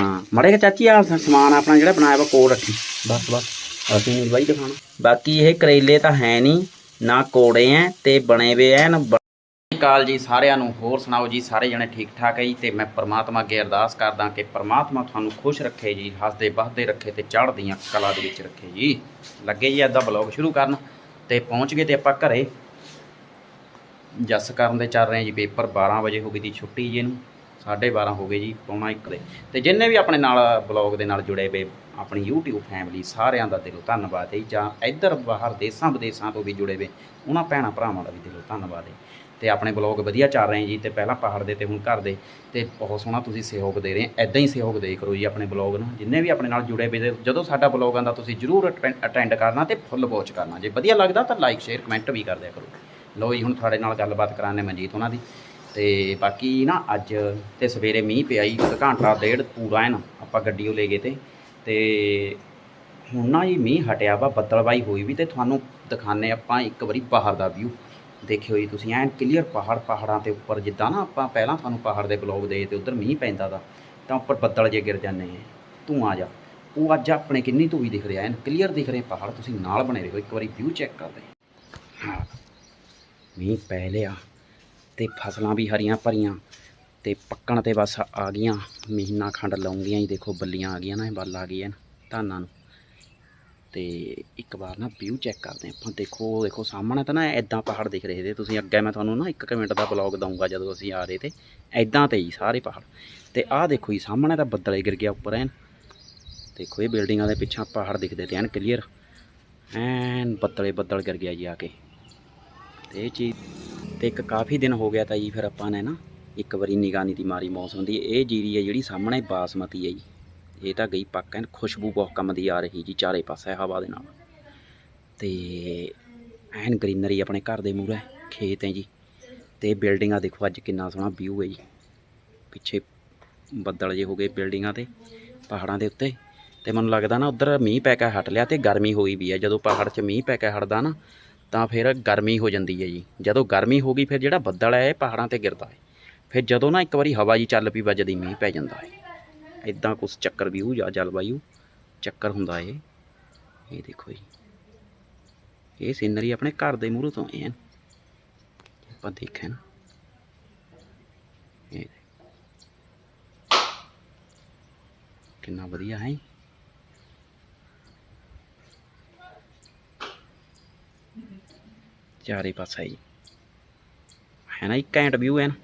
ਹਾਂ। ਮੜੇ ਚਾਚੀ ਆ ਸਮਾਨ ਆਪਣਾ ਜਿਹੜਾ ਬਣਾਇਆ ਵਾ ਕੋਲ ਰੱਖੀ। ਬਸ ਬਸ। ਅਸੀਂ ਨਹੀਂ ਬਾਈ ਦਿਖਾਣਾ ਬਾਕੀ ਇਹ ਕਰੇਲੇ ਤਾਂ ਹੈ ਨਹੀਂ ਨਾ ਕੋੜੇ ਐ ਤੇ ਬਣੇ ਵੇ ਐਨ। ਅਕਾਲ ਜੀ ਸਾਰਿਆਂ ਨੂੰ। ਹੋਰ ਸੁਣਾਓ ਜੀ ਸਾਰੇ ਜਣੇ ਠੀਕ ਠਾਕ ਹੈ ਜੀ? ਤੇ ਮੈਂ ਪ੍ਰਮਾਤਮਾ ਅੱਗੇ ਅਰਦਾਸ ਕਰਦਾ ਕਿ ਪ੍ਰਮਾਤਮਾ ਤੁਹਾਨੂੰ ਖੁਸ਼ ਰੱਖੇ ਜੀ ਹੱਸਦੇ ਬਹਦੇ ਰੱਖੇ ਤੇ ਚੜ੍ਹਦੀਆਂ ਕਲਾ ਦੇ ਵਿੱਚ ਰੱਖੇ ਜੀ। ਲੱਗੇ ਜੀ ਅੱਜ ਦਾ ਬਲੌਗ ਸ਼ੁਰੂ ਕਰਨ ਤੇ ਪਹੁੰਚ ਗਏ ਤੇ ਆਪਾਂ ਘਰੇ। ਜੱਸ ਕਰਨ ਦੇ ਚੱਲ ਰਹੇ ਜੀ ਪੇਪਰ 12 ਵਜੇ ਹੋ ਗਈ ਦੀ ਛੁੱਟੀ ਜੀ ਇਹਨੂੰ 12:30 ਹੋ ਗਏ ਜੀ, ਪੌਣਾ 1 ਦੇ। ਤੇ ਜਿੰਨੇ ਵੀ ਆਪਣੇ ਨਾਲ ਬਲੌਗ ਦੇ ਨਾਲ ਜੁੜੇ ਵੇ ਆਪਣੀ YouTube ਫੈਮਿਲੀ ਸਾਰਿਆਂ ਦਾ ਦਿਲੋਂ ਧੰਨਵਾਦ ਹੈ ਜਾਂ ਇੱਧਰ ਬਾਹਰ ਦੇਸਾਂ ਵਿਦੇਸਾਂ ਤੋਂ ਵੀ ਜੁੜੇ ਵੇ ਉਹਨਾਂ ਭੈਣਾਂ ਭਰਾਵਾਂ ਦਾ ਵੀ ਦਿਲੋਂ ਧੰਨਵਾਦ ਹੈ। ਤੇ ਆਪਣੇ ਬਲੌਗ ਵਧੀਆ ਚੱਲ ਰਹੇ ਜੀ, ਤੇ ਪਹਿਲਾਂ ਪਹਾੜ ਦੇ ਤੇ, ਹੁਣ ਘਰ ਦੇ, ਤੇ ਬਹੁਤ ਸੋਹਣਾ ਤੁਸੀਂ ਸਹਿਯੋਗ ਦੇ ਰਹੇ ਐਦਾਂ ਹੀ ਸਹਿਯੋਗ ਦੇ ਕਰੋ ਜੀ ਆਪਣੇ ਬਲੌਗ ਨੂੰ। ਜਿੰਨੇ ਵੀ ਆਪਣੇ ਨਾਲ ਜੁੜੇ ਵੇ ਤੇ ਜਦੋਂ ਸਾਡਾ ਬਲੌਗ ਆਉਂਦਾ, ਤੁਸੀਂ ਜਰੂਰ ਅਟੈਂਡ ਕਰਨਾ ਤੇ ਫੁੱਲ ਵਾਚ ਕਰਨਾ। ਜੇ ਵਧੀਆ ਲੱਗਦਾ ਤਾਂ ਲਾਈਕ ਸ਼ੇਅਰ ਕਮੈਂਟ ਵੀ ਕਰ ਦਿਆ ਕਰੋ। ਲਓ ਜੀ, ਹੁਣ ਤੁਹਾਡੇ ਨਾਲ ਗੱਲਬਾਤ ਕਰਾਣੇ ਮਨਜੀਤ ਉਹਨਾਂ ਦੀ। ਤੇ ਬਾਕੀ ਨਾ ਅੱਜ ਤੇ ਸਵੇਰੇ ਮੀਂਹ ਪਿਆ ਜੀ, ਇੱਕ ਘੰਟਾ, ਡੇਢ ਪੂਰਾ ਐਨ ਆਪਾਂ ਗੱਡੀ ਉਹ ਲੈ ਗਏ ਤੇ। ਤੇ ਹੁਣ ਨਾ ਜੀ ਮੀਂਹ ਹਟਿਆ ਵਾ ਬੱਦਲਬਾਈ ਹੋਈ ਵੀ ਤੇ ਤੁਹਾਨੂੰ ਦਿਖਾਣੇ ਆਪਾਂ ਇੱਕ ਵਾਰੀ ਪਹਾੜ ਦਾ ਵਿਊ ਦੇਖਿਓ ਜੀ ਤੁਸੀਂ, ਐਨ ਕਲੀਅਰ ਪਹਾੜ, ਪਹਾੜਾਂ ਤੇ ਉੱਪਰ ਜਿੱਦਾਂ ਨਾ ਆਪਾਂ ਪਹਿਲਾਂ ਤੁਹਾਨੂੰ ਪਹਾੜ ਦੇ ਬਲੌਗ ਦੇ ਤੇ ਉਧਰ ਮੀਂਹ ਪੈਂਦਾ ਦਾ ਤਾਂ ਉੱਪਰ ਬੱਦਲ ਜੇ ਗਿਰ ਜਾਂਦੇ ਆ ਧੂਆਂ ਜਾ। ਉਹ ਅੱਜ ਆਪਣੇ ਕਿੰਨੀ ਧੂਈ ਦਿਖ ਰਿਹਾ, ਐਨ ਕਲੀਅਰ ਦਿਖ ਰਹੇ ਪਹਾੜ, ਤੁਸੀਂ ਨਾਲ ਬਣੇ ਰਹੋ, ਇੱਕ ਵਾਰੀ ਵਿਊ ਚੈੱਕ ਕਰਦੇ। ਹਾਂ, ਮੀਂਹ ਪੈ ਲਿਆ। ਤੇ ਫਸਲਾਂ ਵੀ ਹਰੀਆਂ ਭਰੀਆਂ ਤੇ ਪੱਕਣ ਤੇ ਬਸ ਆ ਗਈਆਂ। ਮਹੀਨਾ ਖੰਡ ਲਾਉਂਗੀਆਂ ਹੀ ਦੇਖੋ, ਬੱਲੀਆਂ ਆ ਗਈਆਂ ਨਾ, ਇਹ ਬੱਲ ਆ ਗਈ ਹੈ ਧਾਨਾਂ ਨੂੰ। ਤੇ ਇੱਕ ਵਾਰ ਨਾ ਵਿਊ ਚੈੱਕ ਕਰਦੇ ਹਾਂ ਆਪਾਂ। ਦੇਖੋ ਦੇਖੋ ਸਾਹਮਣੇ ਤਾਂ ਨਾ ਐਦਾਂ ਪਹਾੜ ਦਿਖ ਰਹੇ ਤੇ ਤੁਸੀਂ ਅੱਗੇ ਮੈਂ ਤੁਹਾਨੂੰ ਨਾ ਇੱਕ ਮਿੰਟ ਦਾ ਬਲੌਗ ਦਊਂਗਾ ਜਦੋਂ ਅਸੀਂ ਆ ਰਹੇ ਤੇ। ਐਦਾਂ ਤੇ ਹੀ ਸਾਰੇ ਪਹਾੜ। ਤੇ ਆਹ ਦੇਖੋ ਜੀ, ਸਾਹਮਣੇ ਤਾਂ ਬੱਦਲ ਗਿਰ ਗਿਆ ਉੱਪਰ ਐਨ। ਦੇਖੋ ਇਹ ਬਿਲਡਿੰਗਾਂ ਦੇ ਪਿੱਛੇ ਪਹਾੜ ਦਿਖਦੇ ਤੇ ਐਨ ਕਲੀਅਰ ਐਨ ਬੱਦਲੇ ਬੱਦਲ ਗਿਰ ਗਿਆ ਜੀ ਆ ਕੇ। ਤੇ ਇਹ ਚੀਜ਼ ਤੇ ਇੱਕ ਕਾਫੀ ਦਿਨ ਹੋ ਗਿਆ ਤਾਂ ਜੀ ਫਿਰ ਆਪਾਂ ਨੇ ਨਾ ਇੱਕ ਵਾਰੀ ਨਿਗਾਹ ਨਹੀਂ ਤੀ ਮਾਰੀ ਮੌਸਮ ਦੀ ਇਹ ਜੀਰੀ ਹੈ ਜਿਹੜੀ ਸਾਹਮਣੇ ਬਾਸਮਤੀ ਹੈ ਜੀ। ਇਹ ਤਾਂ ਗਈ ਪੱਕ ਐਨ ਖੁਸ਼ਬੂ ਬਹੁਤ ਕੰਮ ਦੀ ਆ ਰਹੀ ਜੀ ਚਾਰੇ ਪਾਸੇ ਹਵਾ ਦੇ ਨਾਲ। ਤੇ ਐਨ ਗ੍ਰੀਨਰੀ ਆਪਣੇ ਘਰ ਦੇ ਮੂਹਰੇ, ਖੇਤ ਹੈ ਜੀ। ਤੇ ਬਿਲਡਿੰਗਾਂ ਦੇਖੋ ਅੱਜ ਕਿੰਨਾ ਸੋਹਣਾ ਵਿਊ ਹੈ ਜੀ। ਪਿੱਛੇ ਬੱਦਲ ਜੇ ਹੋ ਗਏ ਬਿਲਡਿੰਗਾਂ ਤੇ, ਪਹਾੜਾਂ ਦੇ ਉੱਤੇ। ਤੇ ਮੈਨੂੰ ਲੱਗਦਾ ਨਾ ਉਧਰ ਮੀਂਹ ਪੈ ਕੇ ਹਟ ਲਿਆ ਤੇ ਗਰਮੀ ਹੋਈ ਵੀ ਹੈ। ਜਦੋਂ ਪਹਾੜ 'ਚ ਮੀਂਹ ਪੈ ਕੇ ਹਟਦਾ ਨਾ ਤਾਂ ਫਿਰ ਗਰਮੀ ਹੋ ਜਾਂਦੀ ਹੈ ਜੀ। ਜਦੋਂ ਗਰਮੀ ਹੋ ਗਈ, ਫਿਰ ਜਿਹੜਾ ਬੱਦਲ ਹੈ, ਇਹ ਪਹਾੜਾਂ ਤੇ ਗਿਰਦਾ ਹੈ। ਫਿਰ ਜਦੋਂ ਨਾ ਇੱਕ ਵਾਰੀ ਹਵਾ ਜੀ ਚੱਲ ਪਈ, ਵੱਜਦੀ ਮੀਂਹ ਪੈ ਜਾਂਦਾ ਹੈ। ਇਦਾਂ ਕੁਛ ਚੱਕਰ ਵਿਊ ਜਾਂ ਜਲਵਾਯੂ ਚੱਕਰ ਹੁੰਦਾ ਇਹ ਇਹ ਦੇਖੋ ਜੀ। ਇਹ ਸੀਨਰੀ ਆਪਣੇ ਘਰ ਦੇ ਮੂਹਰੇ ਤੋਂ ਆਏ ਆਪਾਂ ਦੇਖਿਆ ਨਾ। ਕਿੰਨਾ ਵਧੀਆ ਹੈ। ਚਾਰੇ ਪਾਸੇ ਜੀ ਹੈ ਨਾ ਇੱਕ ਘੈਂਟ ਵਿਊ ਹੈ ਨਾ।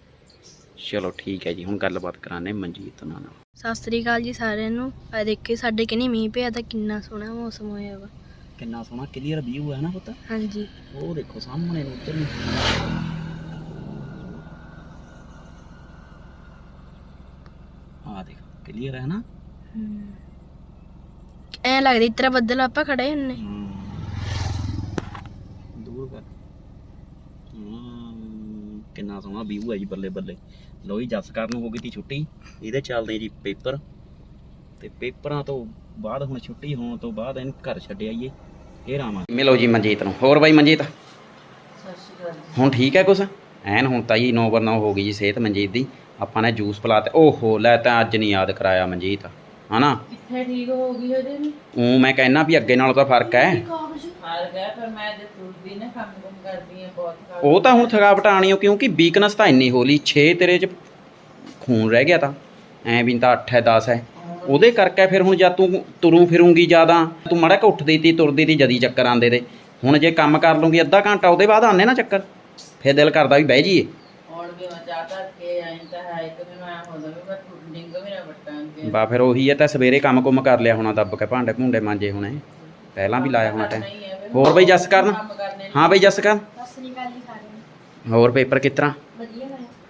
ਚਲੋ ਠੀਕ ਹੈ ਜੀ ਹੁਣ ਗੱਲਬਾਤ ਕਰਾਣੇ ਮਨਜੀਤ ਨਾਲ। ਸਤਿ ਸ੍ਰੀ ਅਕਾਲ ਜੀ ਸਾਰਿਆਂ ਨੂੰ। ਆ ਦੇਖਿਓ ਸਾਡੇ ਕਿੰਨੀ ਮੀਂਹ ਪਿਆ ਤਾਂ ਕਿੰਨਾ ਸੋਹਣਾ ਮੌਸਮ ਹੋਇਆ ਵਾ। ਕਿੰਨਾ ਸੋਹਣਾ ਕਲੀਅਰ ਵਿਊ ਹੈ ਨਾ ਪੁੱਤ। ਹਾਂਜੀ। ਉਹ ਦੇਖੋ ਸਾਹਮਣੇ ਨੂੰ ਉੱਧਰ ਨੂੰ। ਆ ਦੇਖੋ ਕਲੀਅਰ ਹੈ ਨਾ। ਐ ਲੱਗਦਾ ਇਤਰਾ ਬੱਦਲ ਆਪਾਂ ਖੜੇ ਹੁੰਨੇ ਦੂਰ ਕਰ ਹਮ, ਕਿੰਨਾ ਸੋਹਣਾ ਵਿਊ ਹੈ ਜੀ ਬੱਲੇ ਬੱਲੇ ਲੋ ਜੀ ਨੂੰ ਹੋ ਗਈ ਤੀ ਛੁੱਟੀ। ਇਹਦੇ ਚੱਲਦੇ ਜੀ ਪੇਪਰ। ਤੇ ਪੇਪਰਾਂ ਤੋਂ ਬਾਅਦ ਹੁਣ ਛੁੱਟੀ ਹੋਣ ਤੋਂ ਬਾਅਦ ਇਹਨੂੰ ਘਰ ਛੱਡ ਆਈਏ। ਇਹ ਰਾਮਾ ਮਿਲੋ ਜੀ ਮਨਜੀਤ ਨੂੰ। ਹੋਰ ਬਾਈ ਮਨਜੀਤ? ਹੁਣ ਠੀਕ ਹੈ ਕੁਛ? ਐਨ ਹੁਣ ਤਾਂ ਜੀ 9 ਬਰ 9 ਹੋ ਗਈ ਜੀ ਸਿਹਤ ਮਨਜੀਤ ਦੀ। ਆਪਾਂ ਨੇ ਜੂਸ ਪਿਲਾ ਤੇ ਓਹੋ, ਲੈ ਤਾਂ ਅੱਜ ਨਹੀਂ ਯਾਦ ਕਰਾਇਆ ਮਨਜੀਤ। ਹਨਾ? ਕਿੱਥੇ ਠੀਕ ਹੋ ਗਈ ਉਹਦੇ ਨੂੰ ਉਹ ਮੈਂ ਕਹਿਣਾ ਵੀ ਅੱਗੇ ਨਾਲੋਂ ਤਾਂ ਫ਼ਰਕ ਹੈ। ਹਾਰ ਗਿਆ ਪਰ ਮੈਂ ਜੇ ਤੁਰਦੀ ਨਾ ਕੰਮ ਕੰਮ ਕਰਦੀ ਆ ਬਹੁਤ ਖਾ ਉਹ ਤਾਂ ਹੁਣ ਥਕਾਵਟ ਆਣੀ ਓ ਕਿਉਂਕਿ ਵੀਕਨੈਸ ਤਾਂ ਇੰਨੀ ਹੋ ਲਈ 6 ਤੇਰੇ ਚ ਖੂਨ ਰਹਿ ਗਿਆ ਤਾਂ। ਐ ਵੀ ਤਾਂ 8 ਹੈ 10 ਹੈ। ਉਹਦੇ ਕਰਕੇ ਫਿਰ ਹੁਣ ਜਦ ਤੂੰ ਤੁਰੂ ਫਿਰੂੰਗੀ ਜ਼ਿਆਦਾ। ਤੂੰ ਮੜਾ ਕਿ ਉੱਠਦੀ ਤੀ ਤੁਰਦੀ ਤੀ ਜਦੀ ਚੱਕਰ ਆਂਦੇ ਤੇ। ਹੁਣ ਜੇ ਕੰਮ ਕਰ ਲੂੰਗੀ ਅੱਧਾ ਘੰਟਾ ਉਹਦੇ ਬਾਅਦ ਆਨੇ ਨਾ ਚੱਕਰ। ਫਿਰ ਦਿਲ ਕਰਦਾ ਵੀ ਬਹਿ ਜੀਏ ਹੁਣ ਵੀ ਮੈਂ ਚਾਹ ਕਰਕੇ ਆਈ ਤਾਂ ਹੈ ਇੱਕ ਵੀ ਮੈਂ ਹੁੰਦਾ ਵੀ ਮੈਂ ਡਿੰਗ ਵੀ ਨਾ ਵਟਾਂਗੇ ਬਾ ਫਿਰ ਉਹੀ ਹੈ ਤਾਂ ਸਵੇਰੇ ਕੰਮ ਕੁੰਮ ਕਰ ਲਿਆ ਹੋਣਾ ਦੱਬ ਕੇ ਭਾਂਡੇ ਭੁੰਡੇ ਮਾਂਜੇ ਹੋਣੇ। ਪਹਿਲਾਂ ਵੀ ਲਾਇਆ ਹੋਣਾ ਟਾਈਮ। ਹੋਰ ਬਈ ਜੱਸ ਕਰਨ? ਹਾਂ ਬਈ ਜੱਸ ਕਰਨ। ਹੋਰ ਪੇਪਰ ਕਿਸ ਤਰ੍ਹਾਂ ਵਧੀਆ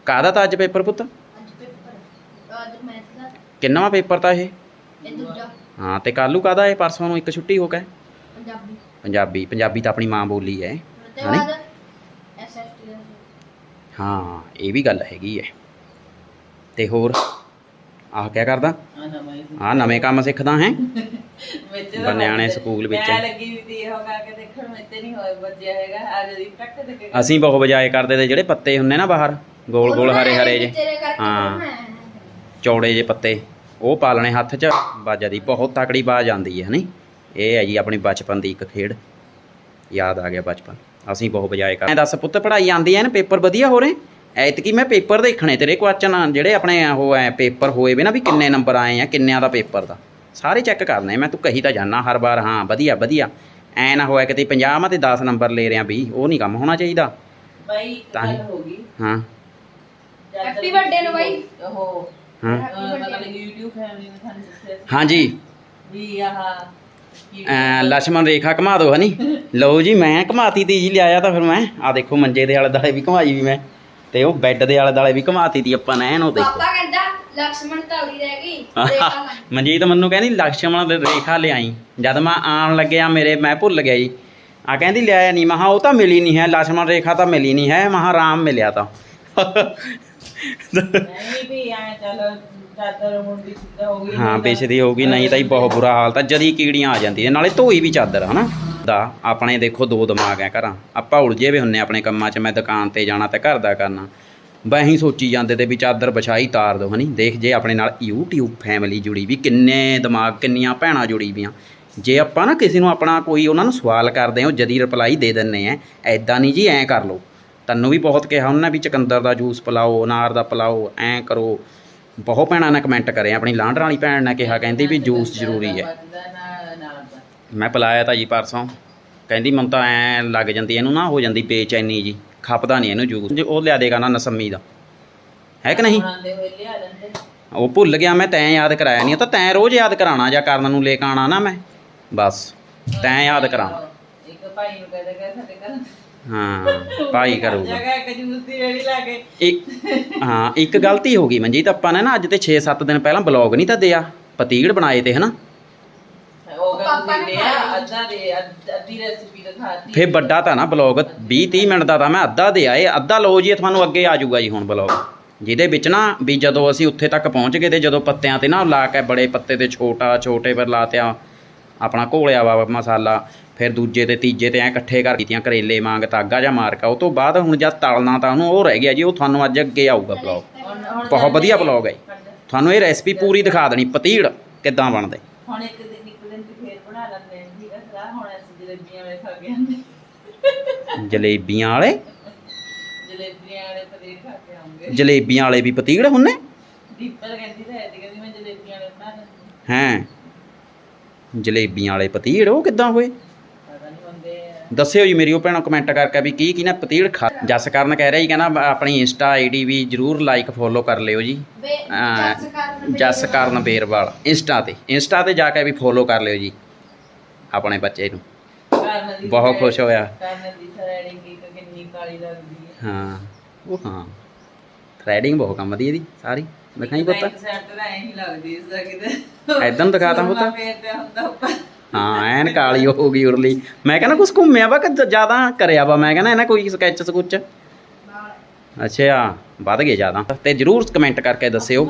ਕਾਹਦਾ ਤਾਂ ਅੱਜ ਪੇਪਰ ਪੁੱਤ? ਅੱਜ ਪੇਪਰ ਅੱਜ ਮੈਥ ਦਾ ਕਿੰਨਵਾਂ ਪੇਪਰ ਤਾਂ ਇਹ? ਹਾਂ ਤੇ ਕੱਲੂ ਕਾਹਦਾ ਇਹ? ਪਰਸੋਂ ਨੂੰ ਇੱਕ ਛੁੱਟੀ ਹੋ ਕੇ। ਪੰਜਾਬੀ। ਪੰਜਾਬੀ ਪੰਜਾਬੀ ਤਾਂ ਆਪਣੀ ਮਾਂ ਬੋਲੀ ਹੈ ਹਾਂ ਇਹ ਵੀ ਗੱਲ ਹੈਗੀ ਹੈ ਤੇ ਹੋਰ? ਆਹ ਕਿਆ ਕਰਦਾ? ਆ ਨਵੇਂ ਕੰਮ ਸਿੱਖਦਾ ਹੈ? ਵਿੱਚ ਬਨਿਆਣੇ ਸਕੂਲ ਵਿੱਚ। ਮੈਂ ਲੱਗੀ ਵੀ ਤੀ ਇਹੋ ਕਰਕੇ ਦੇਖਣ ਮੈਂ ਤੇ ਨਹੀਂ ਹੋਏ ਬੱਜਿਆ ਹੈਗਾ ਅੱਜ ਦੀ ਟੱਕ ਦੇ ਕੇ ਅਸੀਂ ਬਹੁਤ ਬਜਾਏ ਕਰਦੇ ਤੇ ਜਿਹੜੇ ਪੱਤੇ ਹੁੰਨੇ ਨਾ ਬਾਹਰ ਗੋਲ ਗੋਲ ਹਰੇ ਹਰੇ ਜੇ ਹਾਂ। ਹੈ। ਚੌੜੇ ਜੇ ਪੱਤੇ ਉਹ ਪਾਲਣੇ ਹੱਥ 'ਚ ਬਾਜਾ ਦੀ ਬਹੁਤ ਤਕੜੀ ਬਾਜ ਆਉਂਦੀ ਹੈ ਹਨੀ? ਇਹ ਹੈ ਜੀ ਆਪਣੀ ਬਚਪਨ ਦੀ ਇੱਕ ਖੇਡ। ਯਾਦ ਆ ਗਿਆ ਬਚਪਨ। ਅਸੀਂ ਬਹੁਤ ਵਜਾਏ ਕਰ ਐਂ ਦੱਸ ਪੁੱਤ ਪੜ੍ਹਾਈ ਆਂਦੀ ਐ ਨਾ ਪੇਪਰ ਵਧੀਆ ਹੋ ਰਹੇ? ਐਤਕੀ ਮੈਂ ਪੇਪਰ ਦੇਖਣੇ ਤੇਰੇ ਕੁਐਸਚਨ ਜਿਹੜੇ ਆਪਣੇ ਉਹ ਐ ਪੇਪਰ ਹੋਏ ਵੀ ਨਾ ਵੀ ਕਿੰਨੇ ਨੰਬਰ ਆਏ ਆ ਕਿੰਨਿਆਂ ਦਾ ਪੇਪਰ ਦਾ। ਸਾਰੇ ਚੈੱਕ ਕਰਨੇ ਮੈਂ ਤੂੰ ਕਹੀ ਤਾਂ ਜਾਣਾ ਹਰ ਵਾਰ ਹਾਂ ਵਧੀਆ ਵਧੀਆ। ਐ ਨਾ ਹੋਇਆ ਕਿਤੇ 50 ਮਾ ਤੇ 10 ਨੰਬਰ ਲੈ ਰਿਆਂ ਵੀ ਉਹ ਨਹੀਂ ਕੰਮ ਹੋਣਾ ਚਾਹੀਦਾ। ਬਾਈ ਇੱਕ ਹੋ। ਗਈ। ਹਾਂ। ਹੈਪੀ ਬਰਥਡੇ ਨੂੰ ਬਾਈ। ਉਹ ਹਾਂ। ਮਤਲਬ YouTube ਫੈਮਿਲੀ ਨੇ ਹਾਂਜੀ। ਵੀ ਆਹ ਲਛਮਣ ਰੇਖਾ ਘਮਾ ਦਿਓ ਹਨੀ। ਲਓ ਜੀ ਮੈਂ ਘਮਾਤੀ ਤੀ ਲਿਆਇਆ ਤਾਂ ਫਿਰ ਮੈਂ। ਆ ਦੇਖੋ ਮੰਜੇ ਦੇ ਵਾਲੇ ਦਾਲੇ ਵੀ ਘਮਾਈ ਵੀ ਮੈਂ। ਤੇ ਉਹ ਬੈੱਡ ਦੇ ਆਲੇ ਦਾਲੇ ਵੀ ਘੁਮਾਤੀ ਤੀ ਆਪਾਂ ਨੇ ਐਨ ਉਹ ਪਾਪਾ ਕਹਿੰਦਾ ਲਕਸ਼ਮਣ ਤੌੜੀ ਰਹਿ ਗਈ ਦੇਖਾ ਲੈ ਮਨਜੀਤ ਕਹਿੰਦੀ ਲਕਸ਼ਮਣ ਦੇ ਰੇਖਾ ਲਿਆਈ। ਜਦ ਮੈਂ ਆਉਣ ਲੱਗਿਆ ਮੇਰੇ ਮੈਂ ਭੁੱਲ ਗਿਆ ਜੀ। ਆ ਕਹਿੰਦੀ ਲਿਆਇਆ ਨਹੀਂ। ਮਹਾ ਉਹ ਤਾਂ ਮਿਲੀ ਨਹੀਂ ਹੈ ਲਕਸ਼ਮਣ ਰੇਖਾ ਤਾਂ ਮਿਲੀ ਨਹੀਂ ਹੈ। ਮਹਾ ਰਾਮ ਮਿਲਿਆ ਤਾਂ। ਨਹੀਂ ਵੀ ਐ ਚਲੋ ਚਾਦਰ ਮੁੰਡੀ ਸਿੱਧਾ ਹੋ ਗਈ ਹਾਂ ਬੇਇੱਜ਼ਤੀ ਹੋ ਗਈ ਨਹੀਂ ਤਾਂ ਹੀ ਬਹੁਤ ਬੁਰਾ ਹਾਲ ਤਾਂ ਜਦੀ ਕੀੜੀਆਂ ਆ ਜਾਂਦੀਆਂ ਨਾਲੇ ਧੋਈ ਵੀ ਚਾਦਰ ਹਨਾ? ਦਾ ਆਪਣੇ ਦੇਖੋ ਦੋ ਦਿਮਾਗ ਹੈ ਘਰਾਂ। ਆਪਾਂ ਉਲਝੇ ਵੀ ਹੁੰਨੇ ਆਪਣੇ ਕੰਮਾਂ 'ਚ, ਮੈਂ ਦੁਕਾਨ ਤੇ ਜਾਣਾ ਤੇ ਘਰ ਦਾ ਕਰਨਾ। ਬਈ ਸੋਚੀ ਜਾਂਦੇ ਤੇ ਵੀ ਚਾਦਰ ਵਿਛਾਈ ਤਾਰ ਦੋ, ਹਨੀ। ਦੇਖ ਜੇ ਆਪਣੇ ਨਾਲ YouTube ਫੈਮਿਲੀ ਜੁੜੀ ਵੀ, ਕਿੰਨੇ ਦਿਮਾਗ, ਕਿੰਨੀਆਂ ਭੈਣਾਂ ਜੁੜੀ ਵੀਆਂ। ਜੇ ਆਪਾਂ ਨਾ ਕਿਸੇ ਨੂੰ ਆਪਣਾ ਕੋਈ ਉਹਨਾਂ ਨੂੰ ਸਵਾਲ ਕਰਦੇ ਹਾਂ, ਉਹ ਜਦੀ ਰਿਪਲਾਈ ਦੇ ਦਿੰਨੇ ਆ ਐਦਾਂ ਨਹੀਂ ਜੀ, ਐਂ ਕਰ ਲਓ। ਤੈਨੂੰ ਵੀ ਬਹੁਤ ਕਿਹਾ ਉਹਨਾਂ ਵੀ ਚਕੰਦਰ ਦਾ ਜੂਸ ਪਿਲਾਓ, ਅਨਾਰ ਦਾ ਪਿਲਾਓ, ਐਂ ਕਰੋ। ਬਹੁਤ ਭੈਣਾਂ ਨੇ ਕਮੈਂਟ ਕਰੇ ਆਪਣੀ ਲਾਂਡਰ ਵਾਲੀ ਭੈਣ ਨੇ ਕਿਹਾ, ਕਹਿੰਦੀ ਵੀ ਜੂਸ ਜ਼ਰੂਰੀ ਹੈ। ਮੈਂ ਪਿਲਾਇਆ ਤਾਂ ਜੀ ਪਰਸੋਂ। ਕਹਿੰਦੀ ਮੈਨੂੰ ਤਾਂ ਐ ਲੱਗ ਜਾਂਦੀ ਇਹਨੂੰ ਨਾ ਹੋ ਜਾਂਦੀ ਬੇਚੈਨੀ ਜੀ ਖਪਦਾ ਨਹੀਂ ਇਹਨੂੰ ਜੂਸ। ਜੇ ਉਹ ਲਿਆ ਦੇਗਾ ਨਾ ਨਸਮੀ ਦਾ। ਹੈ ਕਿ ਨਹੀਂ? ਬਣਾਉਂਦੇ ਹੋਏ ਲਿਆ ਲੈਂਦੇ ਉਹ ਭੁੱਲ ਗਿਆ ਮੈਂ ਤੈਂ ਯਾਦ ਕਰਾਇਆ ਨਹੀਂ ਤਾਂ ਤੈਂ ਰੋਜ਼ ਯਾਦ ਕਰਾਣਾ ਜਾਂ ਕਰਨ ਨੂੰ ਲੈ ਕੇ ਆਣਾ ਨਾ ਮੈਂ। ਬਸ ਤੈਂ ਯਾਦ ਕਰਾ। ਇੱਕ ਭਾਈ ਨੂੰ ਕਹਿੰਦੇ ਕਿ ਸਾਡੇ ਘਰ। ਹਾਂ ਭਾਈ ਕਰੂਗਾ। ਜਗ੍ਹਾ ਇੱਕ ਜੂਸ ਦੀ ਰੇੜੀ ਲਾ ਕੇ। ਇੱਕ ਹਾਂ ਇੱਕ ਗਲਤੀ ਹੋ ਗਈ ਮਨਜੀਤ ਆਪਾਂ ਨੇ ਨਾ ਅੱਜ ਤੇ 6-7 ਦਿਨ ਪਹਿਲਾਂ ਬਲੌਗ ਨਹੀਂ ਤਾਂ ਦਿਆ। ਪਤੀੜ ਬਣਾਏ ਤੇ ਹਨਾ? ਉਹ ਪਾਪਾ ਕਹਿੰਦੇ ਨੇ ਲਿਆ ਖਾਈ। ਅੱਧਾ ਦੇ ਅੱਧ- ਅੱਧੀ ਰੈਸਿਪੀ ਦਿਖਾਤੀ ਫੇ ਵੱਡਾ ਤਾਂ ਨਾ ਬਲੌਗ 20-30 ਮਿੰਟ ਦਾ ਤਾਂ ਮੈਂ ਅੱਧਾ ਦੇ ਆਏ। ਅੱਧਾ ਲਓ ਜੀ ਇਹ ਤੁਹਾਨੂੰ ਅੱਗੇ ਆ ਜਾਊਗਾ ਜੀ ਹੁਣ ਬਲੌਗ। ਜਿਹਦੇ ਵਿੱਚ ਨਾ ਵੀ ਜਦੋਂ ਅਸੀਂ ਉੱਥੇ ਤੱਕ ਪਹੁੰਚ ਗਏ ਤੇ ਜਦੋਂ ਪੱਤਿਆਂ ਤੇ ਨਾ ਲਾ ਕੇ ਬੜੇ ਪੱਤੇ ਤੇ ਛੋਟਾ ਛੋਟੇ ਪਰ ਲਾਤਿਆ ਆਪਣਾ ਘੋਲਿਆ ਵਾ ਮਸਾਲਾ। ਫਿਰ ਦੂਜੇ ਤੇ ਤੀਜੇ ਤੇ ਐ ਇਕੱਠੇ ਕਰ ਕੀਤੀਆਂ ਕਰੇਲੇ ਵਾਂਗ ਤਾਗਾ ਜਾਂ ਮਾਰਕਾ। ਉਹ ਤੋਂ ਬਾਅਦ ਹੁਣ ਜਦ ਤਲਣਾ ਤਾਂ ਉਹਨੂੰ ਉਹ ਰਹਿ ਗਿਆ ਜੀ ਉਹ ਤੁਹਾਨੂੰ ਅੱਜ ਅੱਗੇ ਆਊਗਾ ਬਲੌਗ। ਹੁਣ ਹੁਣ ਬਹੁਤ ਵਧੀਆ ਬਲੌਗ ਹੈ ਜੀ। ਤੁਹਾਨੂੰ ਇਹ ਰੈਸਪੀ ਪੂਰੀ ਦਿਖਾ ਦੇਣੀ ਪਤੀੜ ਕਿੱਦਾਂ ਬਣਦੇ? ਹੁਣ ਇੱਕ ਦਿਨ ਇੱਕ ਦਿਨ ਦੀ ਫੇਰ ਬਣਾ ਲੈਂਦੇ ਹਾਂ ਠੀਕ ਹੈ ਸਲਾਹ ਹੁਣ ਅਸੀਂ ਜਲੇਬੀਆਂ ਵੇ ਖਾ ਕੇ ਆਂਦੇ ਜਲੇਬੀਆਂ ਵਾਲੇ? ਜਲੇਬੀਆਂ ਵਾਲੇ ਪਨੀਰ ਖਾ ਕੇ ਆਉਂਗੇ ਜਲੇਬੀਆਂ ਵਾਲੇ ਵੀ ਪਤੀੜ ਹੁੰਨੇ? ਦੀਪਲ ਕਹਿੰਦੀ ਤਾਂ ਹੈ ਕਹਿੰਦੀ ਮੈਂ ਜਲੇਬੀਆਂ ਵਾਲੇ ਬਣਾ ਲੈਂਦੀ ਹੈਂ? ਜਲੇਬੀਆਂ ਵਾਲੇ ਪਤੀੜ ਉਹ ਕਿੱਦਾਂ ਹੋਏ? ਪਤਾ ਨਹੀਂ। ਦੱਸਿਓ ਜੀ ਮੇਰੀ ਉਹ ਭੈਣੋ ਕਮੈਂਟ ਕਰਕੇ ਵੀ ਕੀ ਕੀ ਨਾ ਪਤੀੜ ਖਾ ਜਸ ਕਰਨ ਕਹਿ ਰਿਹਾ ਜੀ ਕਹਿੰਦਾ ਆਪਣੀ ਇੰਸਟਾ ਆਈਡੀ ਵੀ ਜਰੂਰ ਲਾਈਕ ਫੋਲੋ ਕਰ ਲਿਓ ਜੀ। ਅਹ, ਜੱਸ ਕਰਨ ਬੇਰਵਾਲ। ਇੰਸਟਾ ਤੇ ਇੰਸਟਾ ਤੇ ਜਾ ਕੇ ਵੀ ਫੋਲੋ ਕਰ ਲਿਓ ਜੀ ਆਪਣੇ ਬੱਚੇ ਨੂੰ। ਬਹੁਤ ਖੁਸ਼ ਹੋਇਆ। ਕਰਨ ਦੀ ਥਰੈਡਿੰਗ ਕੀ ਕਿੰਨੀ ਕਾਲੀ ਲੱਗਦੀ ਹੈ। ਹਾਂ ਉਹ ਹਾਂ। ਥ੍ਰੈਡਿੰਗ ਬਹੁਤ ਕੰਮ ਦੀ ਇਹਦੀ ਸਾਰੀ। ਦਿਖਾਈ ਪੁੱਤ। ਐਦਾਂ ਨੂੰ ਦਿਖਾਤਾ ਪੁੱਤ। ਹਾਂ ਐਨ ਕਾਲੀ ਹੋ ਗਈ ਉਰਲੀ। ਮੈਂ ਕਹਿੰਦਾ ਕੁਛ ਘੁੰਮਿਆ ਵਾ ਕਿ ਜ਼ਿਆਦਾ ਕਰਿਆ ਵਾ? ਮੈਂ ਕਹਿੰਦਾ ਇਹਨਾਂ ਕੋਈ ਸਕੈਚ ਸਕੁੱਚ? ਅੱਛਾ ਵੱਧ ਗਏ ਜ਼ਿਆਦਾ। ਤੇ ਜਰੂਰ ਕਮੈਂਟ ਕਰਕੇ ਦੱਸਿਓ